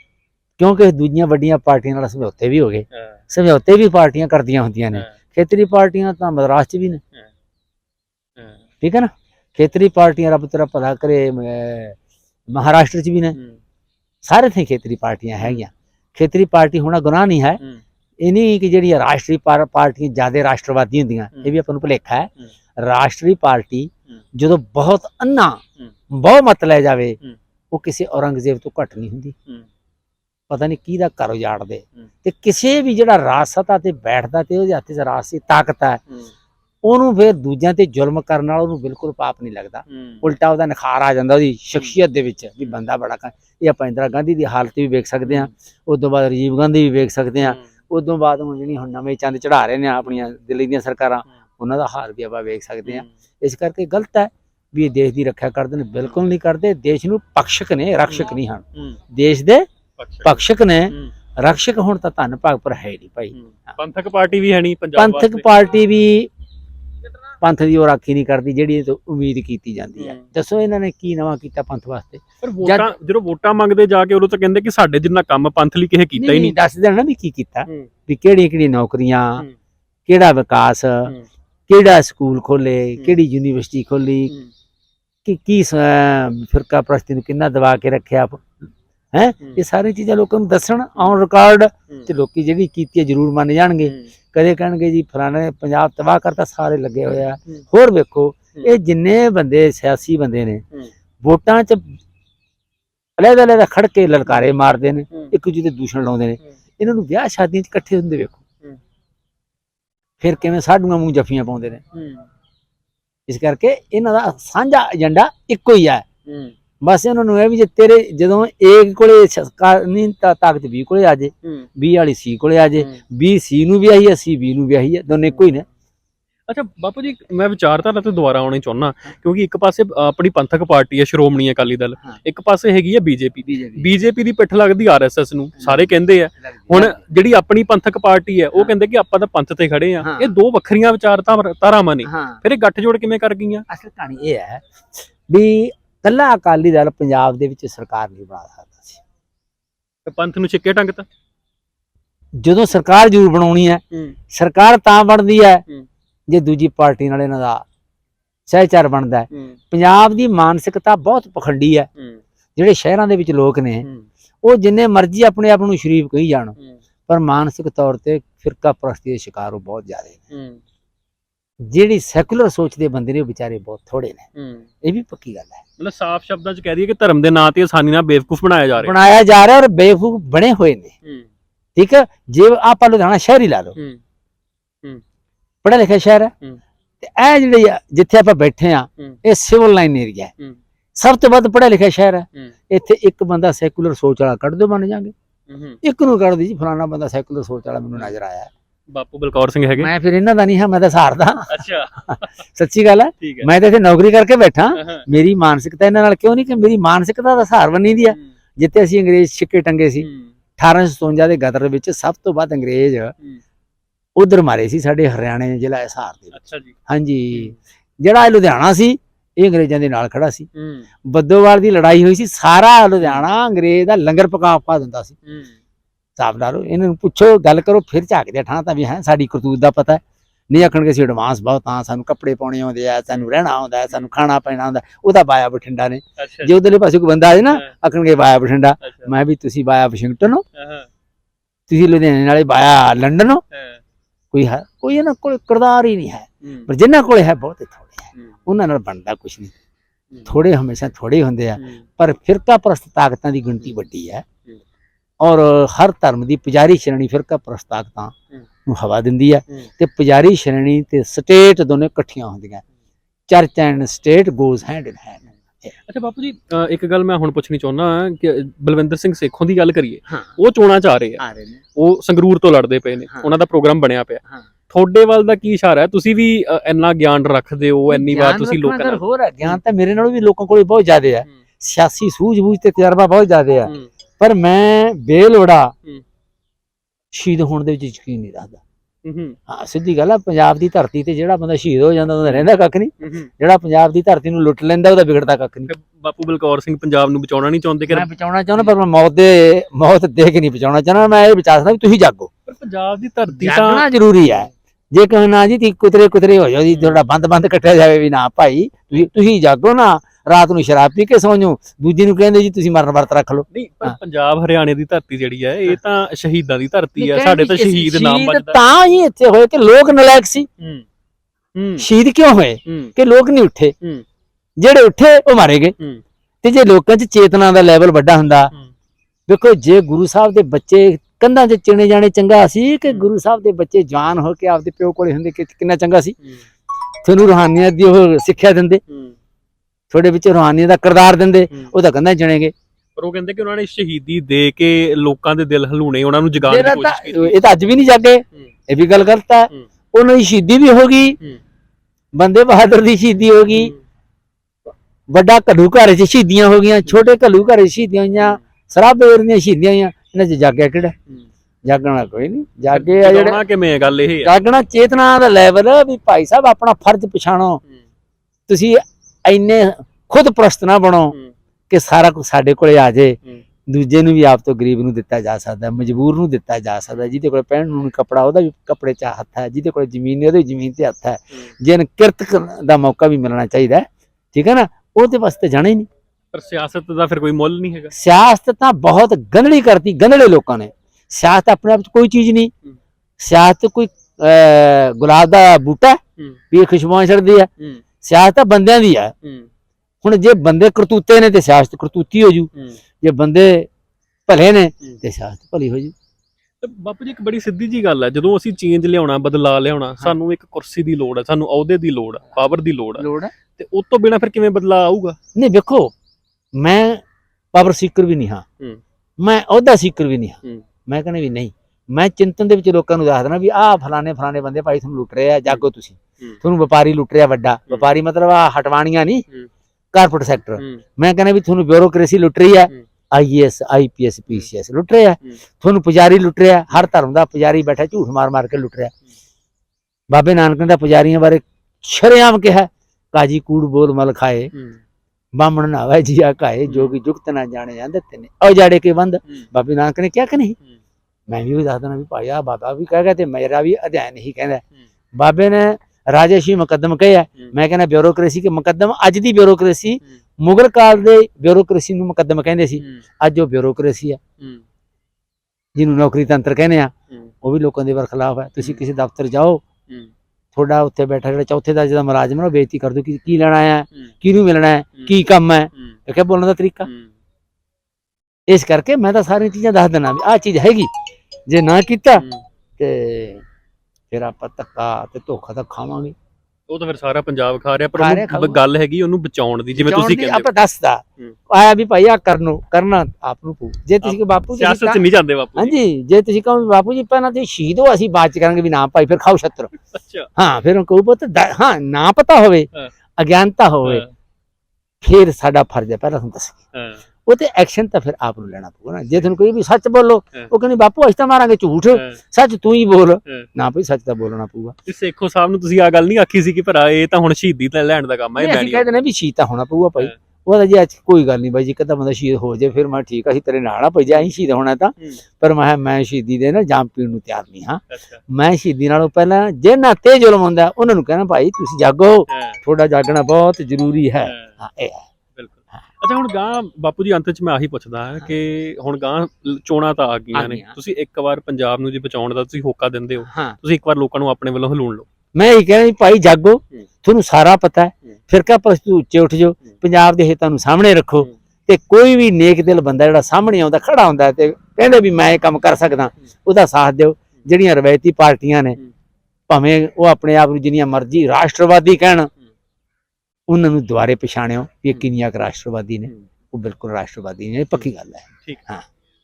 ਕਿਉਂਕਿ ਦੂਜੀਆਂ ਵੱਡੀਆਂ ਪਾਰਟੀਆਂ ਨਾਲ ਸਮਝੌਤੇ ਵੀ ਹੋ ਗਏ। ਸਮਝੌਤੇ ਵੀ ਪਾਰਟੀਆਂ ਕਰਦੀਆਂ ਹੁੰਦੀਆਂ ਨੇ। ਖੇਤਰੀ ਪਾਰਟੀਆਂ ਤਾਂ ਮਦਰਾਸ 'ਚ ਵੀ ਨੇ। ਠੀਕ ਹੈ ਨਾ? ਖੇਤਰੀ ਪਾਰਟੀਆਂ ਰੱਬ ਤੇਰਾ ਭਲਾ ਕਰੇ ਮਹਾਰਾਸ਼ਟਰ 'ਚ ਵੀ ਨੇ ਸਾਰੇ ਥਾਂ ਖੇਤਰੀ ਪਾਰਟੀਆਂ ਹੈਗੀਆਂ ਖੇਤਰੀ ਪਾਰਟੀ ਹੋਣਾ ਗੁਨਾਹ ਨਹੀਂ ਹੈ ਇਹ ਨਹੀਂ ਕਿ ਜਿਹੜੀਆਂ ਰਾਸ਼ਟਰੀ ਪਾਰ- ਪਾਰਟੀਆਂ ਜ਼ਿਆਦਾ ਰਾਸ਼ਟਰਵਾਦੀ ਹੁੰਦੀਆਂ ਇਹ ਵੀ ਆਪਾਂ ਨੂੰ ਭੁਲੇਖਾ ਹੈ ਰਾਸ਼ਟਰੀ ਪਾਰਟੀ। ਜਦੋਂ ਬਹੁਤ ਅੰਨਾ ਹੂੰ। ਬਹੁਤ ਮਤ ਲੈ ਜਾਵੇ। ਉਹ ਕਿਸੇ ਔਰੰਗਜ਼ੇਬ ਤੋਂ ਘੱਟ ਨਹੀਂ ਹੁੰਦੀ। ਪਤਾ ਨਹੀਂ ਕਿਹਦਾ ਘਰ ਉਜਾੜਦੇ। ਤੇ ਕਿਸੇ ਵੀ ਜਿਹੜਾ ਰਾਜ ਸੱਤਾ ਤੇ ਬੈਠਦਾ ਤੇ ਉਹਦੇ ਹੱਥ 'ਚ ਰਾਜਸੀ ਤਾਕਤ ਹੂੰ, ਉਹਨੂੰ ਫਿਰ ਦੂਜਿਆਂ ਤੇ ਜ਼ੁਲਮ ਕਰਨ ਨਾਲ ਉਹਨੂੰ ਬਿਲਕੁਲ ਪਾਪ ਨਹੀਂ ਲੱਗਦਾ। ਉਲਟਾ ਉਹਦਾ ਨਿਖਾਰ ਆ ਜਾਂਦਾ ਉਹਦੀ ਸ਼ਖਸੀਅਤ ਦੇ ਵਿੱਚ ਵੀ ਬੰਦਾ ਬੜਾ ਇਹ ਆਪਾਂ ਇੰਦਰਾ ਗਾਂਧੀ ਦੀ ਹਾਲਤ ਵੀ ਵੇਖ ਸਕਦੇ ਹਾਂ ਉਸ ਤੋਂ ਬਾਅਦ ਰਾਜੀਵ ਗਾਂਧੀ ਵੀ ਵੇਖ ਸਕਦੇ ਹੂੰ, ਉਸ ਤੋਂ ਬਾਅਦ ਹੁਣ ਜਿਹੜੀ ਹੁਣ ਨਵੇਂ ਚੰਦ ਚੜਾ ਰਹੇ ਨੇ ਆਪਣੀਆਂ ਦਿੱਲੀ ਦੀਆਂ ਸਰਕਾਰਾਂ। ਉਹਨਾਂ ਦਾ ਹਾਲ ਵੀ ਆਪਾਂ ਵੇਖ ਸਕਦੇ ਹੂੰ, ਇਸ ਕਰਕੇ ਗਲਤ ਹੈ ਵੀ ਇਹ ਦੇਸ਼ ਦੀ ਰੱਖਿਆ ਕਰਦੇ ਨੇ ਬਿਲਕੁਲ ਨਹੀਂ ਕਰਦੇ ਦੇਸ਼ ਨੂੰ ਪਕਸ਼ਕ ਨੇ ਰਕਸ਼ਕ ਨਹੀਂ ਹਨ। ਦੇਸ਼ ਦੇ ਪਕਸ਼ਕ ਨੇ ਹੂੰ, ਰਕਸ਼ਕ ਹੁਣ ਤਾਂ ਧੰਨ ਭਾਗ ਪਰ ਹੈ ਨਹੀਂ ਭਾਈ। ਪੰਥਕ ਪਾਰਟੀ ਵੀ ਹੈ ਨਹੀਂ ਪੰਜਾਬ ਪੰਥਕ। ਪਾਰਟੀ ਵੀ ਪੰਥ ਦੀ ਉਹ ਰਾਖੀ ਨਹੀਂ ਕਰਦੀ ਜਿਹੜੀ ਤੋਂ ਉਮੀਦ ਕੀਤੀ ਜਾਂਦੀ ਹੈ। ਦੱਸੋ ਇਹਨਾਂ ਨੇ ਕੀ ਨਵਾਂ ਕੀਤਾ ਪੰਥ ਵਾਸਤੇ? ਪਰ ਵੋਟਾਂ ਜਦੋਂ ਵੋਟਾਂ ਮੰਗਦੇ ਜਾ ਕੇ ਉਦੋਂ ਤਾਂ ਕਹਿੰਦੇ ਕਿ ਸਾਡੇ ਜਿੰਨਾ ਕੰਮ ਪੰਥ ਲਈ ਕਿਸੇ ਕੀਤਾ ਹੀ ਨਹੀਂ ਦੱਸ ਦੇਣਾ ਵੀ ਕੀ ਕੀਤਾ। ਵੀ ਕਿਹੜੀਆਂ ਕਿਹੜੀਆਂ ਨੌਕਰੀਆਂ। ਕਿਹੜਾ ਵਿਕਾਸ ਕਿਹੜਾ ਸਕੂਲ ਖੋਲੇ। ਕਿਹੜੀ ਯੂਨੀਵਰਸਿਟੀ ਖੋਲੀ ਕਿ ਕੀ ਫਿਰਕਾ ਪ੍ਰਸਤੀ ਨੂੰ ਕਿੰਨਾ ਦਬਾ ਕੇ ਰੱਖਿਆ। ਹੈ? ਇਹ ਸਾਰੀ ਚੀਜ਼ਾਂ ਲੋਕਾਂ ਨੂੰ ਦੱਸਣ ਔਨ ਰਿਕਾਰਡ ਤੇ ਲੋਕੀ ਜਿਹੜੀ ਕੀਤੀ ਹੈ ਜ਼ਰੂਰ ਮੰਨ ਜਾਣਗੇ। ਕਦੇ ਕਹਿਣਗੇ ਜੀ ਫਲਾਣੇ ਨੇ ਪੰਜਾਬ ਤਬਾਹ ਕਰਤਾ ਸਾਰੇ ਲੱਗੇ ਹੋਏ ਆ। ਹੋਰ ਵੇਖੋ। ਇਹ ਜਿੰਨੇ ਬੰਦੇ ਸਿਆਸੀ ਬੰਦੇ ਨੇ। ਵੋਟਾਂ 'ਚ ਅਲੱਗ ਅਲੱਗ ਖੜ ਕੇ ਲਲਕਾਰੇ ਮਾਰਦੇ ਨੇ। ਇੱਕ ਦੂਜੇ ਦੇ ਦੂਸ਼ਣ ਲਾਉਂਦੇ ਨੇ। ਇਹਨਾਂ ਨੂੰ ਵਿਆਹ ਸ਼ਾਦੀਆਂ 'ਚ ਇਕੱਠੇ ਹੁੰਦੇ ਵੇਖੋ। ਫਿਰ ਕਿਵੇਂ ਸਾਡੂਆਂ ਮੂੰਹ ਜੱਫੀਆਂ ਪਾਉਂਦੇ ਨੇ ਇਸ ਕਰਕੇ ਇਹਨਾਂ ਦਾ ਸਾਂਝਾ ਏਜੰਡਾ ਇੱਕੋ ਹੀ ਹੈ ਹੂੰ, ਬਸ ਇਹਨਾਂ ਨੂੰ ਇਹ ਵੀ ਜੇ ਤੇਰੇ ਜਦੋਂ ਏਕ ਕੋਲੇ ਸਰਕਾਰ ਨਹੀਂ ਤਾਂ ਤਾਕਤ ਵੀ ਕੋਲੇ ਆ ਜੇ 20 ਵਾਲੀ ਸੀ ਕੋਲੇ ਆ ਜੇ। 20 ਸੀ ਨੂੰ ਵੀ ਆਈ ਹੈ ਸੀ ਬੀ ਨੂੰ ਵੀ ਆਈ ਹੈ ਦੋਨੇ ਇੱਕੋ ਹੀ ਨੇ। ਅੱਛਾ ਬਾਪੂ ਜੀ ਮੈਂ ਵਿਚਾਰਧਾਰਾ ਤੇ ਦੁਬਾਰਾ ਆਉਣਾ ਚਾਹੁੰਦਾ ਕਿਉਂਕਿ ਇੱਕ ਪਾਸੇ ਆਪਣੀ ਪੰਥਕ ਪਾਰਟੀ ਹੈ ਸ਼੍ਰੋਮਣੀ ਅਕਾਲੀ ਦਲ। ਇੱਕ ਪਾਸੇ ਹੈਗੀ ਹੈ ਬੀਜੇਪੀ ਬੀਜੇਪੀ ਦੀ। ਪਿੱਠ ਲੱਗਦੀ ਆਰਐਸਐਸ ਨੂੰ ਸਾਰੇ ਕਹਿੰਦੇ ਆ। ਹੁਣ ਜਿਹੜੀ ਆਪਣੀ ਪੰਥਕ ਪਾਰਟੀ ਹੈ ਉਹ। ਕਹਿੰਦੇ ਕਿ ਆਪਾਂ ਤਾਂ ਪੰਥ ਤੇ ਖੜੇ ਆ। ਹਾਂ। ਇਹ ਦੋ ਵੱਖਰੀਆਂ ਵਿਚਾਰਧਾਰਾਵਾਂ ਨੇ। ਫਿਰ ਇਹ ਗੱਠਜੋੜ ਕਿਵੇਂ ਕਰ ਗਈਆਂ? ਅਸਲ ਕਹਾਣੀ ਇਹ ਹੈ ਵੀ ਕੱਲਾ ਅਕਾਲੀ ਦਲ ਪੰਜਾਬ ਦੇ ਵਿੱਚ ਸਰਕਾਰ ਨਹੀਂ ਬਣਾ ਸਕਦਾ ਸੀ। ਤੇ ਪੰਥ ਨੂੰ ਛਿੱਕੇ ਟੰਗ ਤਾ? ਜਦੋਂ ਸਰਕਾਰ ਜ਼ਰੂਰ ਬਣਾਉਣੀ ਹੈ ਸਰਕਾਰ ਤਾਂ ਬਣਦੀ ਹੈ। ਜੇ ਦੂਜੀ ਪਾਰਟੀ ਨਾਲ ਇਹਨਾਂ ਦਾ ਸਹਿਚਾਰ ਬਣਦਾ ਹੈ। ਪੰਜਾਬ ਦੀ ਮਾਨਸਿਕਤਾ ਬਹੁਤ ਪਖੰਡੀ ਹੈ। ਜਿਹੜੇ ਸ਼ਹਿਰਾਂ ਦੇ ਵਿੱਚ ਲੋਕ ਨੇ ਉਹ ਜਿੰਨੇ ਮਰਜ਼ੀ ਆਪਣੇ ਆਪ ਨੂੰ ਸ਼ਰੀਫ ਕਹੀ ਜਾਣ ਪਰ ਮਾਨਸਿਕ ਤੌਰ ਤੇ ਫਿਰਕਾ ਪ੍ਰਸਤੀ ਦੇ ਸ਼ਿਕਾਰ ਉਹ ਬਹੁਤ ਜ਼ਿਆਦਾ ਨੇ। ਜਿਹੜੀ ਸੈਕੂਲਰ ਸੋਚਦੇ ਬੰਦੇ ਨੇ ਉਹ ਵਿਚਾਰੇ ਬਹੁਤ ਥੋੜੇ ਨੇ। ਇਹ ਵੀ ਪੱਕੀ ਗੱਲ ਹੈ। ਮਤਲਬ ਸਾਫ਼ ਸ਼ਬਦਾਂ 'ਚ ਕਹਿ ਦਈਏ ਕਿ ਧਰਮ ਦੇ ਨਾਂ ਤੇ ਆਸਾਨੀ ਨਾਲ ਬੇਵਕੂਫ ਬਣਾਇਆ ਜਾ ਰਿਹਾ। ਬਣਾਇਆ ਜਾ ਰਿਹਾ ਔਰ ਬੇਵਕੂਫ ਬਣੇ ਹੋਏ ਨੇ। ਠੀਕ ਹੈ? ਜੇ ਆਪਾਂ ਲੁਧਿਆਣਾ ਸ਼ਹਿਰ ਹੀ ਲਾ ਲਓ। ਪੜ੍ਹਿਆ ਲਿਖਿਆ ਸ਼ਹਿਰ ਹੈ। ਤੇ ਇਹ ਜਿਹੜੇ ਜਿੱਥੇ ਆਪਾਂ ਬੈਠੇ ਆ। ਇਹ ਸਿਵਲ ਲਾਈਨ ਏਰੀਆ ਹੈ। ਸਭ ਤੋਂ ਵੱਧ ਪੜ੍ਹਿਆ ਲਿਖਿਆ ਸ਼ਹਿਰ ਹੈ। ਇੱਥੇ ਇੱਕ ਬੰਦਾ ਸੈਕੂਲਰ ਸੋਚ ਵਾਲਾ ਕੱਢ ਦਿਓ ਬਣ ਜਾਗੇ ਇੱਕ ਨੂੰ ਕੱਢ ਦੀ ਜੀ ਫਲਾਣਾ ਬੰਦਾ ਸੈਕੂਲਰ ਸੋਚ ਵਾਲਾ ਮੈਨੂੰ ਨਜ਼ਰ ਆਇਆ। ਬਾਪੂ ਬਲਕੌਰ ਸਿੰਘ ਹੈਗੇ? ਮੈਂ ਫਿਰ ਇਹਨਾਂ ਦਾ ਨਹੀਂ ਹਾਂ ਮੈਂ ਤਾਂ ਸਹਾਰਦਾ ਅੱਛਾ। ਸੱਚੀ ਗੱਲ ਹੈ ਠੀਕ ਹੈ। ਮੈਂ ਤਾਂ ਇੱਥੇ ਨੌਕਰੀ ਕਰਕੇ ਬੈਠਾ। ਮੇਰੀ ਮਾਨਸਿਕਤਾ ਇਹਨਾਂ ਨਾਲ ਕਿਉਂ ਨਹੀਂ ਕਿ ਮੇਰੀ ਮਾਨਸਿਕਤਾ ਦਾ ਸਹਾਰ ਬਣੀ ਦੀ ਹੈ। ਜਿੱਥੇ ਅਸੀਂ ਅੰਗਰੇਜ਼ ਛਿੱਕੇ ਟੰਗੇ ਸੀ 1857 ਦੇ ਗਦਰ ਵਿੱਚ ਸਭ ਤੋਂ ਵੱਧ ਅੰਗਰੇਜ਼ ਉਧਰ ਮਾਰੇ ਸੀ ਸਾਡੇ ਹਰਿਆਣੇ ਜ਼ਿਲ੍ਹਾ ਹਿਸਾਰ ਦੇ ਅੱਛਾ ਜੀ। ਹਾਂਜੀ। ਜਿਹੜਾ ਲੁਧਿਆਣਾ ਸੀ ਇਹ ਅੰਗਰੇਜ਼ਾਂ ਦੇ ਨਾਲ ਖੜਾ ਸੀ। ਬੱਦੋਵਾਲ ਦੀ ਲੜਾਈ ਹੋਈ ਸੀ ਸਾਰਾ ਲੁਧਿਆਣਾ ਅੰਗਰੇਜ਼ ਦਾ ਲੰਗਰ ਪਕਾ ਪਾ ਦਿੰਦਾ ਸੀ। ਹਿਸਾਬ ਲਾ ਲਓ ਇਹਨਾਂ ਨੂੰ ਪੁੱਛੋ ਗੱਲ ਕਰੋ ਫਿਰ ਝਾਕਦੇ ਠਾਂ ਤਾਂ ਵੀ ਹੈ ਸਾਡੀ ਕਰਤੂਤ ਦਾ ਪਤਾ ਹੈ। ਨਹੀਂ ਆਖਣਗੇ ਅਸੀਂ ਐਡਵਾਂਸ ਬਹੁਤ ਆ ਸਾਨੂੰ ਕੱਪੜੇ ਪਾਉਣੇ ਆਉਂਦੇ ਆ ਸਾਨੂੰ ਰਹਿਣਾ ਆਉਂਦਾ ਹੈ, ਸਾਨੂੰ ਖਾਣਾ ਪੈਣਾ ਆਉਂਦਾ ਉਹਦਾ ਬਾਇਆ ਬਠਿੰਡਾ ਨੇ। ਜੇ ਉਧਰਲੇ ਪਾਸੇ ਕੋਈ ਬੰਦਾ ਆ ਜਾਏ ਨਾ। ਆਖਣਗੇ ਬਾਇਆ ਬਠਿੰਡਾ। ਮੈਂ ਵੀ ਤੁਸੀਂ ਬਾਇਆ ਵਾਸ਼ਿੰਗਟਨ। ਹੋ ਤੁਸੀਂ ਲੁਧਿਆਣੇ ਨਾਲੇ ਬਾਇਆ ਲੰਡਨ। ਹੋ। ਕੋਈ ਹੈ ਕੋਈ ਇਹਨਾਂ ਕੋਲ ਕਿਰਦਾਰ ਹੀ ਨਹੀਂ ਹੈ। ਪਰ ਜਿਨ੍ਹਾਂ ਕੋਲੇ ਹੈ ਬਹੁਤ ਥੋੜੇ ਹੈ। ਉਹਨਾਂ ਨਾਲ ਬਣਦਾ ਕੁਝ ਨਹੀਂ। ਥੋੜੇ ਹਮੇਸ਼ਾ ਥੋੜੇ ਹੁੰਦੇ ਆ। ਪਰ ਫਿਰਕਾ ਪ੍ਰਸਤ ਤਾਕਤਾਂ ਦੀ ਗਿਣਤੀ ਵੱਡੀ ਹੂੰ। ਔਰ ਹਰ ਧਰਮ ਦੀ ਪੁਜਾਰੀ ਸ਼੍ਰੇਣੀ ਫਿਰਕਾ ਪ੍ਰਸਤ ਤਾਕਤਾਂ ਹੂੰ। ਨੂੰ ਹਵਾ ਦਿੰਦੀ ਹੈ। ਤੇ ਪੁਜਾਰੀ ਸ਼੍ਰੇਣੀ ਤੇ ਸਟੇਟ ਦੋਨੇ ਇਕੱਠੀਆਂ ਹੁੰਦੀਆਂ। Church and state goes hand in hand. ਅੱਛਾ ਬਾਪੂ ਜੀ ਇੱਕ ਗੱਲ ਮੈਂ ਹੁਣ ਪੁੱਛਣੀ ਚਾਹੁੰਦਾ ਹਾਂ ਕਿ ਬਲਵਿੰਦਰ ਸਿੰਘ ਸੇਖੋਂ ਦੀ ਗੱਲ ਕਰੀਏ। ਉਹ ਚੋਣਾਂ ਚ ਆ ਰਹੇ ਆ। ਉਹ ਸੰਗਰੂਰ ਤੋਂ ਲੜਦੇ ਪਏ ਨੇ। ਉਹਨਾਂ ਦਾ ਪ੍ਰੋਗਰਾਮ ਬਣਿਆ ਪਿਆ। ਤੁਹਾਡੇ ਵੱਲ ਦਾ ਕੀ ਇਸ਼ਾਰਾ ਹੈ? ਤੁਸੀਂ ਵੀ ਇੰਨਾ ਗਿਆਨ ਰੱਖਦੇ ਹੋ ਇੰਨੀ ਵਾਰ ਤੁਸੀਂ ਲੋਕਾਂ ਨਾਲ। ਹੋਰ ਹੈ। ਗਿਆਨ ਤਾਂ ਮੇਰੇ ਨਾਲੋਂ ਵੀ ਲੋਕਾਂ ਕੋਲ ਬਹੁਤ ਜ਼ਿਆਦਾ ਹੈ। ਸਿਆਸੀ ਸੂਝ-ਬੂਝ ਤੇ ਤਜਰਬਾ ਬਹੁਤ ਜ਼ਿਆਦਾ ਹੂੰ, ਪਰ ਮੈਂ ਬੇਲੋੜਾ। ਸ਼ਹੀਦ ਹੋਣ ਦੇ ਵਿੱਚ ਯਕੀਨ ਨਹੀਂ ਰੱਖਦਾ। ਹੂੰ, ਹਾਂ। ਸਿੱਧੀ ਗੱਲ ਆ ਪੰਜਾਬ ਦੀ ਧਰਤੀ ਤੇ ਜਿਹੜਾ ਬੰਦਾ ਸ਼ਹੀਦ ਹੋ ਜਾਂਦਾ ਉਹਦਾ ਰਹਿੰਦਾ ਕੱਖ ਨਹੀਂ। ਜਿਹੜਾ ਪੰਜਾਬ ਦੀ ਧਰਤੀ ਨੂੰ ਲੁੱਟ ਲੈਂਦਾ ਉਹਦਾ ਵਿਗੜਦਾ ਕੱਖ ਨਹੀਂ। ਬਾਪੂ ਬਲਕੌਰ ਸਿੰਘ ਪੰਜਾਬ ਨੂੰ ਬਚਾਉਣਾ ਨਹੀਂ ਚਾਹੁੰਦੇ ਕਿ ਮੈਂ ਬਚਾਉਣਾ ਚਾਹੁੰਦਾ ਪਰ ਮੈਂ ਮੌਤ ਦੇ ਮੌਤ ਦੇ ਕੇ ਨਹੀਂ ਬਚਾਉਣਾ ਚਾਹੁੰਦਾ। ਮੈਂ ਇਹ ਬਚਾ ਸਕਦਾ ਵੀ ਤੁਸੀਂ ਜਾਗੋ। ਪਰ ਪੰਜਾਬ ਦੀ ਧਰਤੀ ਤਾਂ ਜਾਗਣਾ ਜ਼ਰੂਰੀ ਹੈ। ਜੇ ਕਹੋ ਨਾ ਜੀ ਤੀ ਕੁਤਰੇ ਕੁਤਰੇ ਹੋ ਜਾਓ ਜੀ ਤੁਹਾਡਾ ਬੰਦ ਬੰਦ ਕੱਟਿਆ ਜਾਵੇ ਵੀ ਨਾ ਭਾਈ ਤੁਸੀਂ ਤੁਸੀਂ ਜਾਗੋ ਨਾ। ਰਾਤ ਨੂੰ ਸ਼ਰਾਬ ਪੀ ਕੇ ਸੌਂ ਜਾਓ ਦੂਜੀ ਨੂੰ ਕਹਿੰਦੇ ਜੀ ਤੁਸੀਂ ਮਰਨ ਵਰਤ ਰੱਖ ਲਓ। ਨਹੀਂ ਪਰ। ਪੰਜਾਬ ਹਰਿਆਣੇ ਦੀ ਧਰਤੀ ਜਿਹੜੀ ਹੈ ਇਹ ਤਾਂ ਸ਼ਹੀਦਾਂ ਦੀ ਧਰਤੀ ਹੈ ਸਾਡੇ ਤਾਂ ਸ਼ਹੀਦ ਨਾਮ ਸ਼ਹੀਦ ਵੱਜਦਾ। ਤਾਂ ਹੀ ਇੱਥੇ ਹੋਏ ਕਿ ਲੋਕ ਨਲਾਇਕ ਸੀ। ਸ਼ਹੀਦ ਕਿਉਂ ਹੋਏ? ਕਿ ਲੋਕ ਨਹੀਂ ਉੱਠੇ। ਜਿਹੜੇ ਉੱਠੇ ਉਹ ਮਾਰੇ ਗਏ। ਤੇ ਜੇ ਲੋਕਾਂ 'ਚ ਚੇਤਨਾ ਦਾ ਲੈਵਲ ਵੱਡਾ ਹੁੰਦਾ। ਵੇਖੋ ਜੇ ਗੁਰੂ ਸਾਹਿਬ ਦੇ ਬੱਚੇ ਕੰਧਾਂ 'ਚ ਚਿਣੇ ਜਾਣੇ ਚੰਗਾ ਸੀ ਕਿ। ਗੁਰੂ ਸਾਹਿਬ ਦੇ ਬੱਚੇ ਜਵਾਨ ਹੋ ਕੇ ਆਪਦੇ ਪਿਓ ਕੋਲੇ ਹੁੰਦੇ ਕਿੰਨਾ ਚੰਗਾ ਸੀ। ਤੁਹਾਨੂੰ ਰੂਹਾਨੀਅਤ ਦੀ ਉਹ ਸਿੱਖਿਆ ਦਿੰਦੇ। ਤੁਹਾਡੇ ਵਿੱਚ ਰੂਹਾਨੀਅਤ ਦਾ ਕਿਰਦਾਰ ਦਿੰਦੇ। ਉਹ ਤਾਂ ਕੰਧਾਂ 'ਚ ਚਿਣੇਗੇ ਪਰ ਉਹ ਕਹਿੰਦੇ ਕਿ ਉਹਨਾਂ ਨੇ ਸ਼ਹੀਦੀ ਦੇ ਕੇ ਲੋਕਾਂ ਦੇ ਦਿਲ ਹਲੂਣੇ ਉਹਨਾਂ ਨੂੰ ਜਗਾਉਣ ਦੀ ਕੋਸ਼ਿਸ਼ ਕੀਤੀ। ਇਹ ਤਾਂ ਅੱਜ ਵੀ ਨਹੀਂ ਜਾਗੇ ਇਹ ਵੀ ਗੱਲ ਗਲਤ ਹੈ। ਉਹਨਾਂ ਦੀ ਸ਼ਹੀਦੀ ਵੀ ਹੋ ਗਈ। ਬੰਦੇ ਬਹਾਦਰ ਦੀ ਸ਼ਹੀਦੀ ਹੋ ਗਈ। ਵੱਡਾ ਘੱਲੂ ਘਰ 'ਚ ਸ਼ਹੀਦੀਆਂ ਹੋ ਗਈਆਂ ਛੋਟੇ ਘੱਲੂ ਘਰ 'ਚ ਸ਼ਹੀਦੀਆਂ ਹੋਈਆਂ ਸਰਾਬੇਰ ਦੀਆਂ ਸ਼ਹੀਦੀਆਂ ਹੋਈਆਂ ਇਹਨਾਂ 'ਚ ਜਾਗਿਆ ਕਿਹੜਾ। ਜਾਗਣਾ ਕੋਈ ਨਹੀਂ ਜਾਗੇ ਆ ਜਿਹੜੇ ਕਿਵੇਂ ਗੱਲ ਇਹ ਹੈ ਜਾਗਣਾ ਚੇਤਨਾ ਦਾ ਲੈਵਲ ਵੀ ਭਾਈ ਸਾਹਿਬ ਆਪਣਾ ਫਰਜ਼ ਪਛਾਣੋ। ਤੁਸੀਂ ਇੰਨੇ ਖੁਦ ਪ੍ਰਸਤ ਨਾ ਬਣੋ ਕਿ ਸਾਰਾ ਕੁਝ ਸਾਡੇ ਕੋਲੇ ਆ ਜੇ। ਦੂਜੇ ਨੂੰ ਵੀ ਆਪ ਤੋਂ ਗਰੀਬ ਨੂੰ ਦਿੱਤਾ ਜਾ ਸਕਦਾ ਮਜਬੂਰ ਨੂੰ ਦਿੱਤਾ ਜਾ ਸਕਦਾ ਜਿਹਦੇ ਕੋਲ ਪਹਿਨਣ ਨੂੰ ਨੀ ਕੱਪੜਾ ਉਹਦਾ ਵੀ ਕੱਪੜੇ 'ਚ ਹੱਥ ਹੈ ਜਿਹਦੇ ਕੋਲ ਜ਼ਮੀਨ ਨਹੀਂ ਉਹਦੇ ਜ਼ਮੀਨ ਤੇ ਹੱਥ ਹੈ। ਜਿਹਨ ਕਿਰਤ ਦਾ ਮੌਕਾ ਵੀ ਮਿਲਣਾ ਚਾਹੀਦਾ ਹੈ ਠੀਕ ਹੈ ਨਾ? ਉਹਦੇ ਵਾਸਤੇ ਜਾਣਾ ਹੀ ਨਹੀਂ। ਪਰ ਸਿਆਸਤ ਦਾ ਫਿਰ ਕੋਈ ਮੁੱਲ ਨਹੀਂ ਹੈਗਾ। ਸਿਆਸਤ ਤਾਂ ਬਹੁਤ ਗੰਧਲੀ ਕਰਤੀ ਗੰਧਲੇ ਲੋਕਾਂ ਨੇ। ਸਿਆਸਤ ਆਪਣੇ ਆਪ 'ਚ ਕੋਈ ਚੀਜ਼ ਨਹੀਂ। ਸਿਆਸਤ ਕੋਈ ਅਹ, ਗੁਲਾਬ ਦਾ ਬੂਟਾ ਵੀ ਇਹ ਖੁਸ਼ਬੂਆਂ ਛੱਡਦੀ ਹੂੰ, ਸਿਆਸਤ ਤਾਂ ਬੰਦਿਆਂ ਦੀ ਹੈ। ਹੂੰ, ਹੁਣ ਜੇ ਬੰਦੇ ਕਰਤੂਤੇ ਨੇ ਤੇ ਸਿਆਸਤ ਕਰਤੂਤੀ ਹੋ ਜੂ। ਜੇ ਬੰਦੇ ਭਲੇ ਨੇ। ਤੇ ਸਿਆਸਤ ਭਲੀ ਹੋ ਜੂ। ਬਾਪੂ ਜੀ ਇੱਕ ਬੜੀ ਸਿੱਧੀ ਜੀ ਗੱਲ ਹੈ ਜਦੋਂ ਅਸੀਂ ਚੇਂਜ ਲਿਆਉਣਾ ਬਦਲਾ ਲਿਆਉਣਾ ਸਾਨੂੰ ਇੱਕ ਕੁਰਸੀ ਦੀ ਲੋੜ ਹੈ ਸਾਨੂੰ ਅਹੁਦੇ ਦੀ ਲੋੜ ਹੈ ਪਾਵਰ ਦੀ ਲੋੜ ਹੈ। ਲੋੜ ਹੈ? ਤੇ ਉਸ ਤੋਂ ਬਿਨਾ ਫਿਰ ਕਿਵੇਂ ਬਦਲਾ ਆਊਗਾ? ਨਹੀਂ ਵੇਖੋ ਮੈਂ ਪਾਵਰ ਸੀਕਰ ਵੀ ਨਹੀਂ ਹਾਂ। ਮੈਂ ਅਹੁਦਾ ਸੀਕਰ ਵੀ ਨਹੀਂ ਹੂੰ। ਮੈਂ ਕਹਿੰਦਾ ਵੀ ਨਹੀਂ। ਮੈਂ ਚਿੰਤਨ ਦੇ ਵਿੱਚ ਲੋਕਾਂ ਨੂੰ ਦੱਸ ਦੇਣਾ ਵੀ ਆਹ ਫਲਾਣੇ ਫਲਾਣੇ ਬੰਦੇ ਭਾਈ ਤੁਹਾਨੂੰ ਲੁੱਟ ਰਹੇ ਆ ਜਾਗੋ ਤੁਸੀਂ। ਤੁਹਾਨੂੰ ਵਪਾਰੀ ਲੁੱਟ ਰਿਹਾ ਵੱਡਾ। ਵਪਾਰੀ ਮਤਲਬ ਆ ਹਟਵਾਣੀਆਂ ਨਹੀਂ। ਕਾਰਪੋਰੇਟ ਸੈਕਟਰ ਮੈਂ ਕਹਿੰਦਾ ਵੀ ਤੁਹਾਨੂੰ ਬਿਊਰੋਕ੍ਰੇਸੀ ਲੁੱਟ ਰਹੀ ਹੂੰ। ਆਈਐਸ ਆਈਪੀਐਸ ਪੀਸੀਐਸ ਲੁੱਟ ਰਿਹਾ। ਤੁਹਾਨੂੰ ਪੁਜਾਰੀ ਲੁੱਟ ਰਿਹਾ ਹਰ ਧਰਮ ਦਾ ਪੁਜਾਰੀ ਬੈਠਾ ਝੂਠ ਮਾਰ ਮਾਰ ਕੇ ਲੁੱਟ ਰਿਹਾ। ਬਾਬੇ ਨਾਨਕ ਨੇ ਤਾਂ ਪੁਜਾਰੀਆਂ ਬਾਰੇ ਸ਼ਰੇਆਮ ਕਿਹਾ ਕਾਜੀ ਕੂੜ ਬੋਲ ਮਲ ਖਾਏ ਹੂੰ। ਬਾਹਮਣ ਨਾਵੇ ਜੀਆ ਕਾਏ ਜੋ ਕਿ ਜੁਗਤ ਨਾ ਜਾਣੇ ਜਾਂਦੇ ਤੈਨੇ ਉਹ ਜਾੜੇ ਕੇ ਬੰਦ। ਬਾਬੇ ਨਾਨਕ ਨੇ ਕਿਹਾ ਕਿ ਨਹੀਂ। ਮੈਂ ਵੀ ਦੱਸ ਦਣਾ ਵੀ ਭਾਈ ਆ ਬਾਬਾ ਵੀ ਕਹੇਗਾ ਤੇ ਮੇਰਾ ਵੀ ਅਧਿਐਨ ਹੀ। ਕਹਿੰਦਾ ਬਾਬੇ ਨੇ ਰਾਜੇਸ਼ੀ ਮੁਕੱਦਮ ਕਿਹਾ ਮੈਂ ਕਹਿੰਦਾ ਬਿਊਰੋਕ੍ਰੇਸੀ ਕੇ ਮੁਕੱਦਮ ਅੱਜ ਦੀ ਬਿਊਰੋਕ੍ਰੇਸੀ ਮੁਗਲ ਕਾਲ ਦੇ ਬਿਊਰੋਕ੍ਰੇਸੀ ਨੂੰ ਮੁਕੱਦਮ ਕਹਿੰਦੇ ਸੀ। ਅੱਜ ਉਹ ਬਿਊਰੋਕ੍ਰੇਸੀ ਹੈ। ਜਿਹਨੂੰ ਨੌਕਰੀ ਤੰਤਰ ਕਹਿੰਦੇ ਆ ਉਹ ਵੀ ਲੋਕਾਂ ਦੇ ਵਰਖਲਾਫ ਹੈ। ਤੁਸੀਂ। ਕਿਸੇ ਦਫ਼ਤਰ ਜਾਓ। ਤੁਹਾਡਾ ਉੱਥੇ ਬੈਠਾ ਜਿਹੜਾ ਚੌਥੇ ਦਾ ਜਿਹਦਾ ਮੁਲਾਜ਼ਮ ਹੈ ਉਹ ਬੇਇੱਜ਼ਤੀ ਕਰ ਦੋ ਕਿ ਕੀ ਲੈਣਾ ਹੈ ਕਿਹਨੂੰ ਮਿਲਣਾ ਹੈ ਕੀ ਕੰਮ ਹੈ। ਕਿਹਾ ਬੋਲਣ ਦਾ ਤਰੀਕਾ। ਇਸ ਕਰਕੇ ਮੈਂ ਤਾਂ ਸਾਰੀਆਂ ਚੀਜ਼ਾਂ ਦੱਸ ਦਿੰਦਾ ਵੀ ਆਹ ਚੀਜ਼ ਹੈਗੀ। ਜੇ ਨਾ ਕੀਤਾ ਤੇ ਫਿਰ ਆਪਾਂ ਧੱਕਾ ਤੇ ਧੋਖਾ ਤਾਂ ਖਾਵਾਂਗੇ। ਉਹ ਤਾਂ ਫਿਰ ਸਾਰਾ ਪੰਜਾਬ ਖਾ ਰਿਹਾ ਪਰ ਖਾਊਗਾ। ਗੱਲ ਹੈਗੀ ਉਹਨੂੰ ਬਚਾਉਣ ਦੀ ਜਿਵੇਂ ਤੁਸੀਂ ਕਹਿੰਦੇ ਆਪਾਂ ਦੱਸਦਾ। ਆਇਆ ਵੀ ਭਾਈ ਆ ਕਰਨੋ ਕਰਨਾ ਆਪ ਨੂੰ ਪਊ। ਜੇ ਤੁਸੀਂ ਬਾਪੂ ਤੁਸੀਂ ਸਿਆਸਤ ਨਹੀਂ ਜਾਂਦੇ ਬਾਪੂ ਜੀ। ਹਾਂਜੀ ਜੇ ਤੁਸੀਂ ਕਹੋ ਬਾਪੂ ਜੀ ਪਹਿਲਾਂ ਤੁਸੀਂ ਸ਼ਹੀਦ ਹੋ ਅਸੀਂ ਚ ਕਰਾਂਗੇ ਵੀ ਨਾ ਭਾਈ ਫਿਰ ਖਾਓ ਛੱਤਰ। ਅੱਛਾ। ਹਾਂ ਫਿਰ ਉਹ ਕਹੂ ਪੁੱਤ ਹਾਂ ਨਾ ਪਤਾ ਹੋਵੇ। ਅਗਿਆਨਤਾ ਹੋਵੇ ਫਿਰ ਸਾਡਾ ਫਰਜ਼ ਹੈ ਪਹਿਲਾਂ ਤੁਹਾਨੂੰ ਦੱਸ ਹਾਂ, ਉਹ ਤੇ ਐਕਸ਼ਨ ਤਾਂ ਫਿਰ ਆਪ ਨੂੰ ਲੈਣਾ ਪਊਗਾ ਨਾ। ਜੇ ਤੁਹਾਨੂੰ ਕੋਈ ਵੀ ਸੱਚ ਬੋਲੋ। ਉਹ ਕਹਿੰਦੇ ਬਾਪੂ ਅਸੀਂ ਤਾਂ ਮਾਰਾਂਗੇ ਝੂਠ। ਸੱਚ ਤੂੰ ਹੀ ਬੋਲ। ਨਾ ਭਈ ਸੱਚ ਤਾਂ ਬੋਲਣਾ ਪਊਗਾ। ਤੇ ਸੇਖੋ ਸਾਹਿਬ ਨੂੰ ਤੁਸੀਂ ਆ ਗੱਲ ਨਹੀਂ ਆਖੀ ਸੀ ਕਿ ਭਰਾ ਇਹ ਤਾਂ ਹੁਣ ਸ਼ਹੀਦੀ ਤੇ ਲੈਣ ਦਾ ਕੰਮ ਹੈ ਇਹ ਅਸੀਂ ਕਹਿੰਦੇ ਨੇ ਵੀ ਸ਼ਹੀਦ ਤਾਂ ਹੋਣਾ ਪਊਗਾ ਭਾਈ। ਹਾਂ। ਉਹ ਤਾਂ ਜੀ ਅੱਜ ਕੋਈ ਗੱਲ ਨਹੀਂ ਬਾਈ ਜੀ ਕਦਾ ਬੰਦਾ ਸ਼ਹੀਦ ਹੋ ਜਾਏ ਫਿਰ ਮੈਂ ਠੀਕ ਆ ਅਸੀਂ ਤੇਰੇ ਨਾਲ ਆ ਭਾਈ ਜੇ ਅਸੀਂ ਸ਼ਹੀਦ ਹੋਣਾ ਤਾਂ। ਪਰ ਮੈਂ ਮੈਂ ਸ਼ਹੀਦੀ ਦੇ ਨਾ ਜਾਮ ਪੀਣ ਨੂੰ ਤਿਆਰ ਨਹੀਂ ਹਾਂ। ਮੈਂ ਸ਼ਹੀਦੀ ਨਾਲੋਂ ਪਹਿਲਾਂ ਜਿਹਨਾਂ ਤੇ ਜ਼ੁਲਮ ਹੁੰਦਾ ਉਹਨਾਂ ਨੂੰ ਕਹਿਣਾ ਭਾਈ ਤੁਸੀਂ ਜਾਗੋ। ਥੋੜਾ ਜਾਗਣਾ ਬਹੁਤ ਜ਼ਰੂਰੀ ਹੈ। ਹਾਂ, ਇਹ ਅੱਛਾ ਹੁਣ ਗਾਂ ਬਾਪੂ ਜੀ ਅੰਤ ਚ ਮੈਂ ਆਹੀ ਪੁੱਛਦਾ ਹਾਂ ਕਿ ਹੁਣ ਗਾਂ ਚੋਣਾਂ ਤਾਂ ਆ ਗਈਆਂ ਨੇ। ਤੁਸੀਂ ਇੱਕ ਵਾਰ ਪੰਜਾਬ ਨੂੰ ਜੇ ਬਚਾਉਣ ਦਾ ਤੁਸੀਂ ਹੋਕਾ ਦਿੰਦੇ ਹੋ ਤੁਸੀਂ ਇੱਕ ਵਾਰ ਲੋਕਾਂ ਨੂੰ ਆਪਣੇ ਵੱਲੋਂ ਹਲੂਣ ਲਓ ਮੈਂ ਇਹ ਕਹਿਣਾ ਵੀ ਭਾਈ ਜਾਗੋ। ਤੁਹਾਨੂੰ ਸਾਰਾ ਪਤਾ ਹੈ ਹੂੰ। ਫਿਰਕਾ ਪਸਤੂ ਉੱਚੇ ਉੱਠ ਜਾਓ ਪੰਜਾਬ ਦੇ ਹਿੱਤਾਂ ਨੂੰ ਸਾਹਮਣੇ ਰੱਖੋ। ਤੇ ਕੋਈ ਵੀ ਨੇਕ ਦਿਲ ਬੰਦਾ ਜਿਹੜਾ ਸਾਹਮਣੇ ਆਉਂਦਾ ਖੜਾ ਹੁੰਦਾ ਤੇ ਕਹਿੰਦੇ ਵੀ ਮੈਂ ਇਹ ਕੰਮ ਕਰ ਸਕਦਾ ਉਹਦਾ ਸਾਥ ਦਿਓ ਜਿਹੜੀਆਂ ਰਵਾਇਤੀ ਪਾਰਟੀਆਂ ਨੇ। ਭਾਵੇਂ ਉਹ ਆਪਣੇ ਆਪ ਨੂੰ ਜਿੰਨੀਆਂ ਮਰਜ਼ੀ ਰਾਸ਼ਟਰਵਾਦੀ ਕਹਿਣ ਉਹਨਾਂ ਨੂੰ ਦੁਆਰੇ ਪਛਾਣਿਓ ਵੀ ਇਹ ਕਿੰਨੀਆਂ ਕੁ ਰਾਸ਼ਟਰਵਾਦੀ ਨੇ। ਹੂੰ। ਉਹ ਬਿਲਕੁਲ ਰਾਸ਼ਟਰਵਾਦੀ ਨੇ ਇਹ ਪੱਕੀ ਗੱਲ ਹੈ।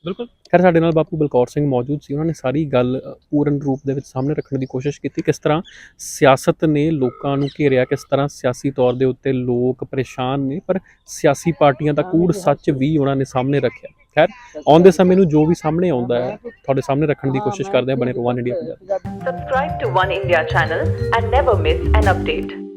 ਬਿਲਕੁਲ। ਖੈਰ ਸਾਡੇ ਨਾਲ ਬਾਪੂ ਬਲਕੌਰ ਸਿੰਘ ਮੌਜੂਦ ਸੀ। ਉਹਨਾਂ ਨੇ ਸਾਰੀ ਗੱਲ ਪੂਰਨ ਰੂਪ ਦੇ ਵਿੱਚ ਸਾਹਮਣੇ ਰੱਖਣ ਦੀ ਕੋਸ਼ਿਸ਼ ਕੀਤੀ। ਕਿਸ ਤਰ੍ਹਾਂ ਸਿਆਸਤ ਨੇ ਲੋਕਾਂ ਨੂੰ ਘੇਰਿਆ? ਕਿਸ ਤਰ੍ਹਾਂ ਸਿਆਸੀ ਤੌਰ ਦੇ ਉੱਤੇ ਲੋਕ ਪਰੇਸ਼ਾਨ ਨੇ? ਪਰ ਸਿਆਸੀ ਪਾਰਟੀਆਂ ਦਾ ਕੂੜ ਸੱਚ ਵੀ ਉਹਨਾਂ ਨੇ ਸਾਹਮਣੇ ਰੱਖਿਆ। ਖੈਰ ਆਉਂਦੇ ਸਮੇਂ ਨੂੰ ਜੋ ਵੀ ਸਾਹਮਣੇ ਆਉਂਦਾ ਹੈ ਤੁਹਾਡੇ ਸਾਹਮਣੇ ਰੱਖਣ ਦੀ ਕੋਸ਼ਿਸ਼ ਕਰਦੇ ਆ ਬਣੇ ਰੋਵਾਨ India Punjab. Subscribe to One India channel and never miss an update.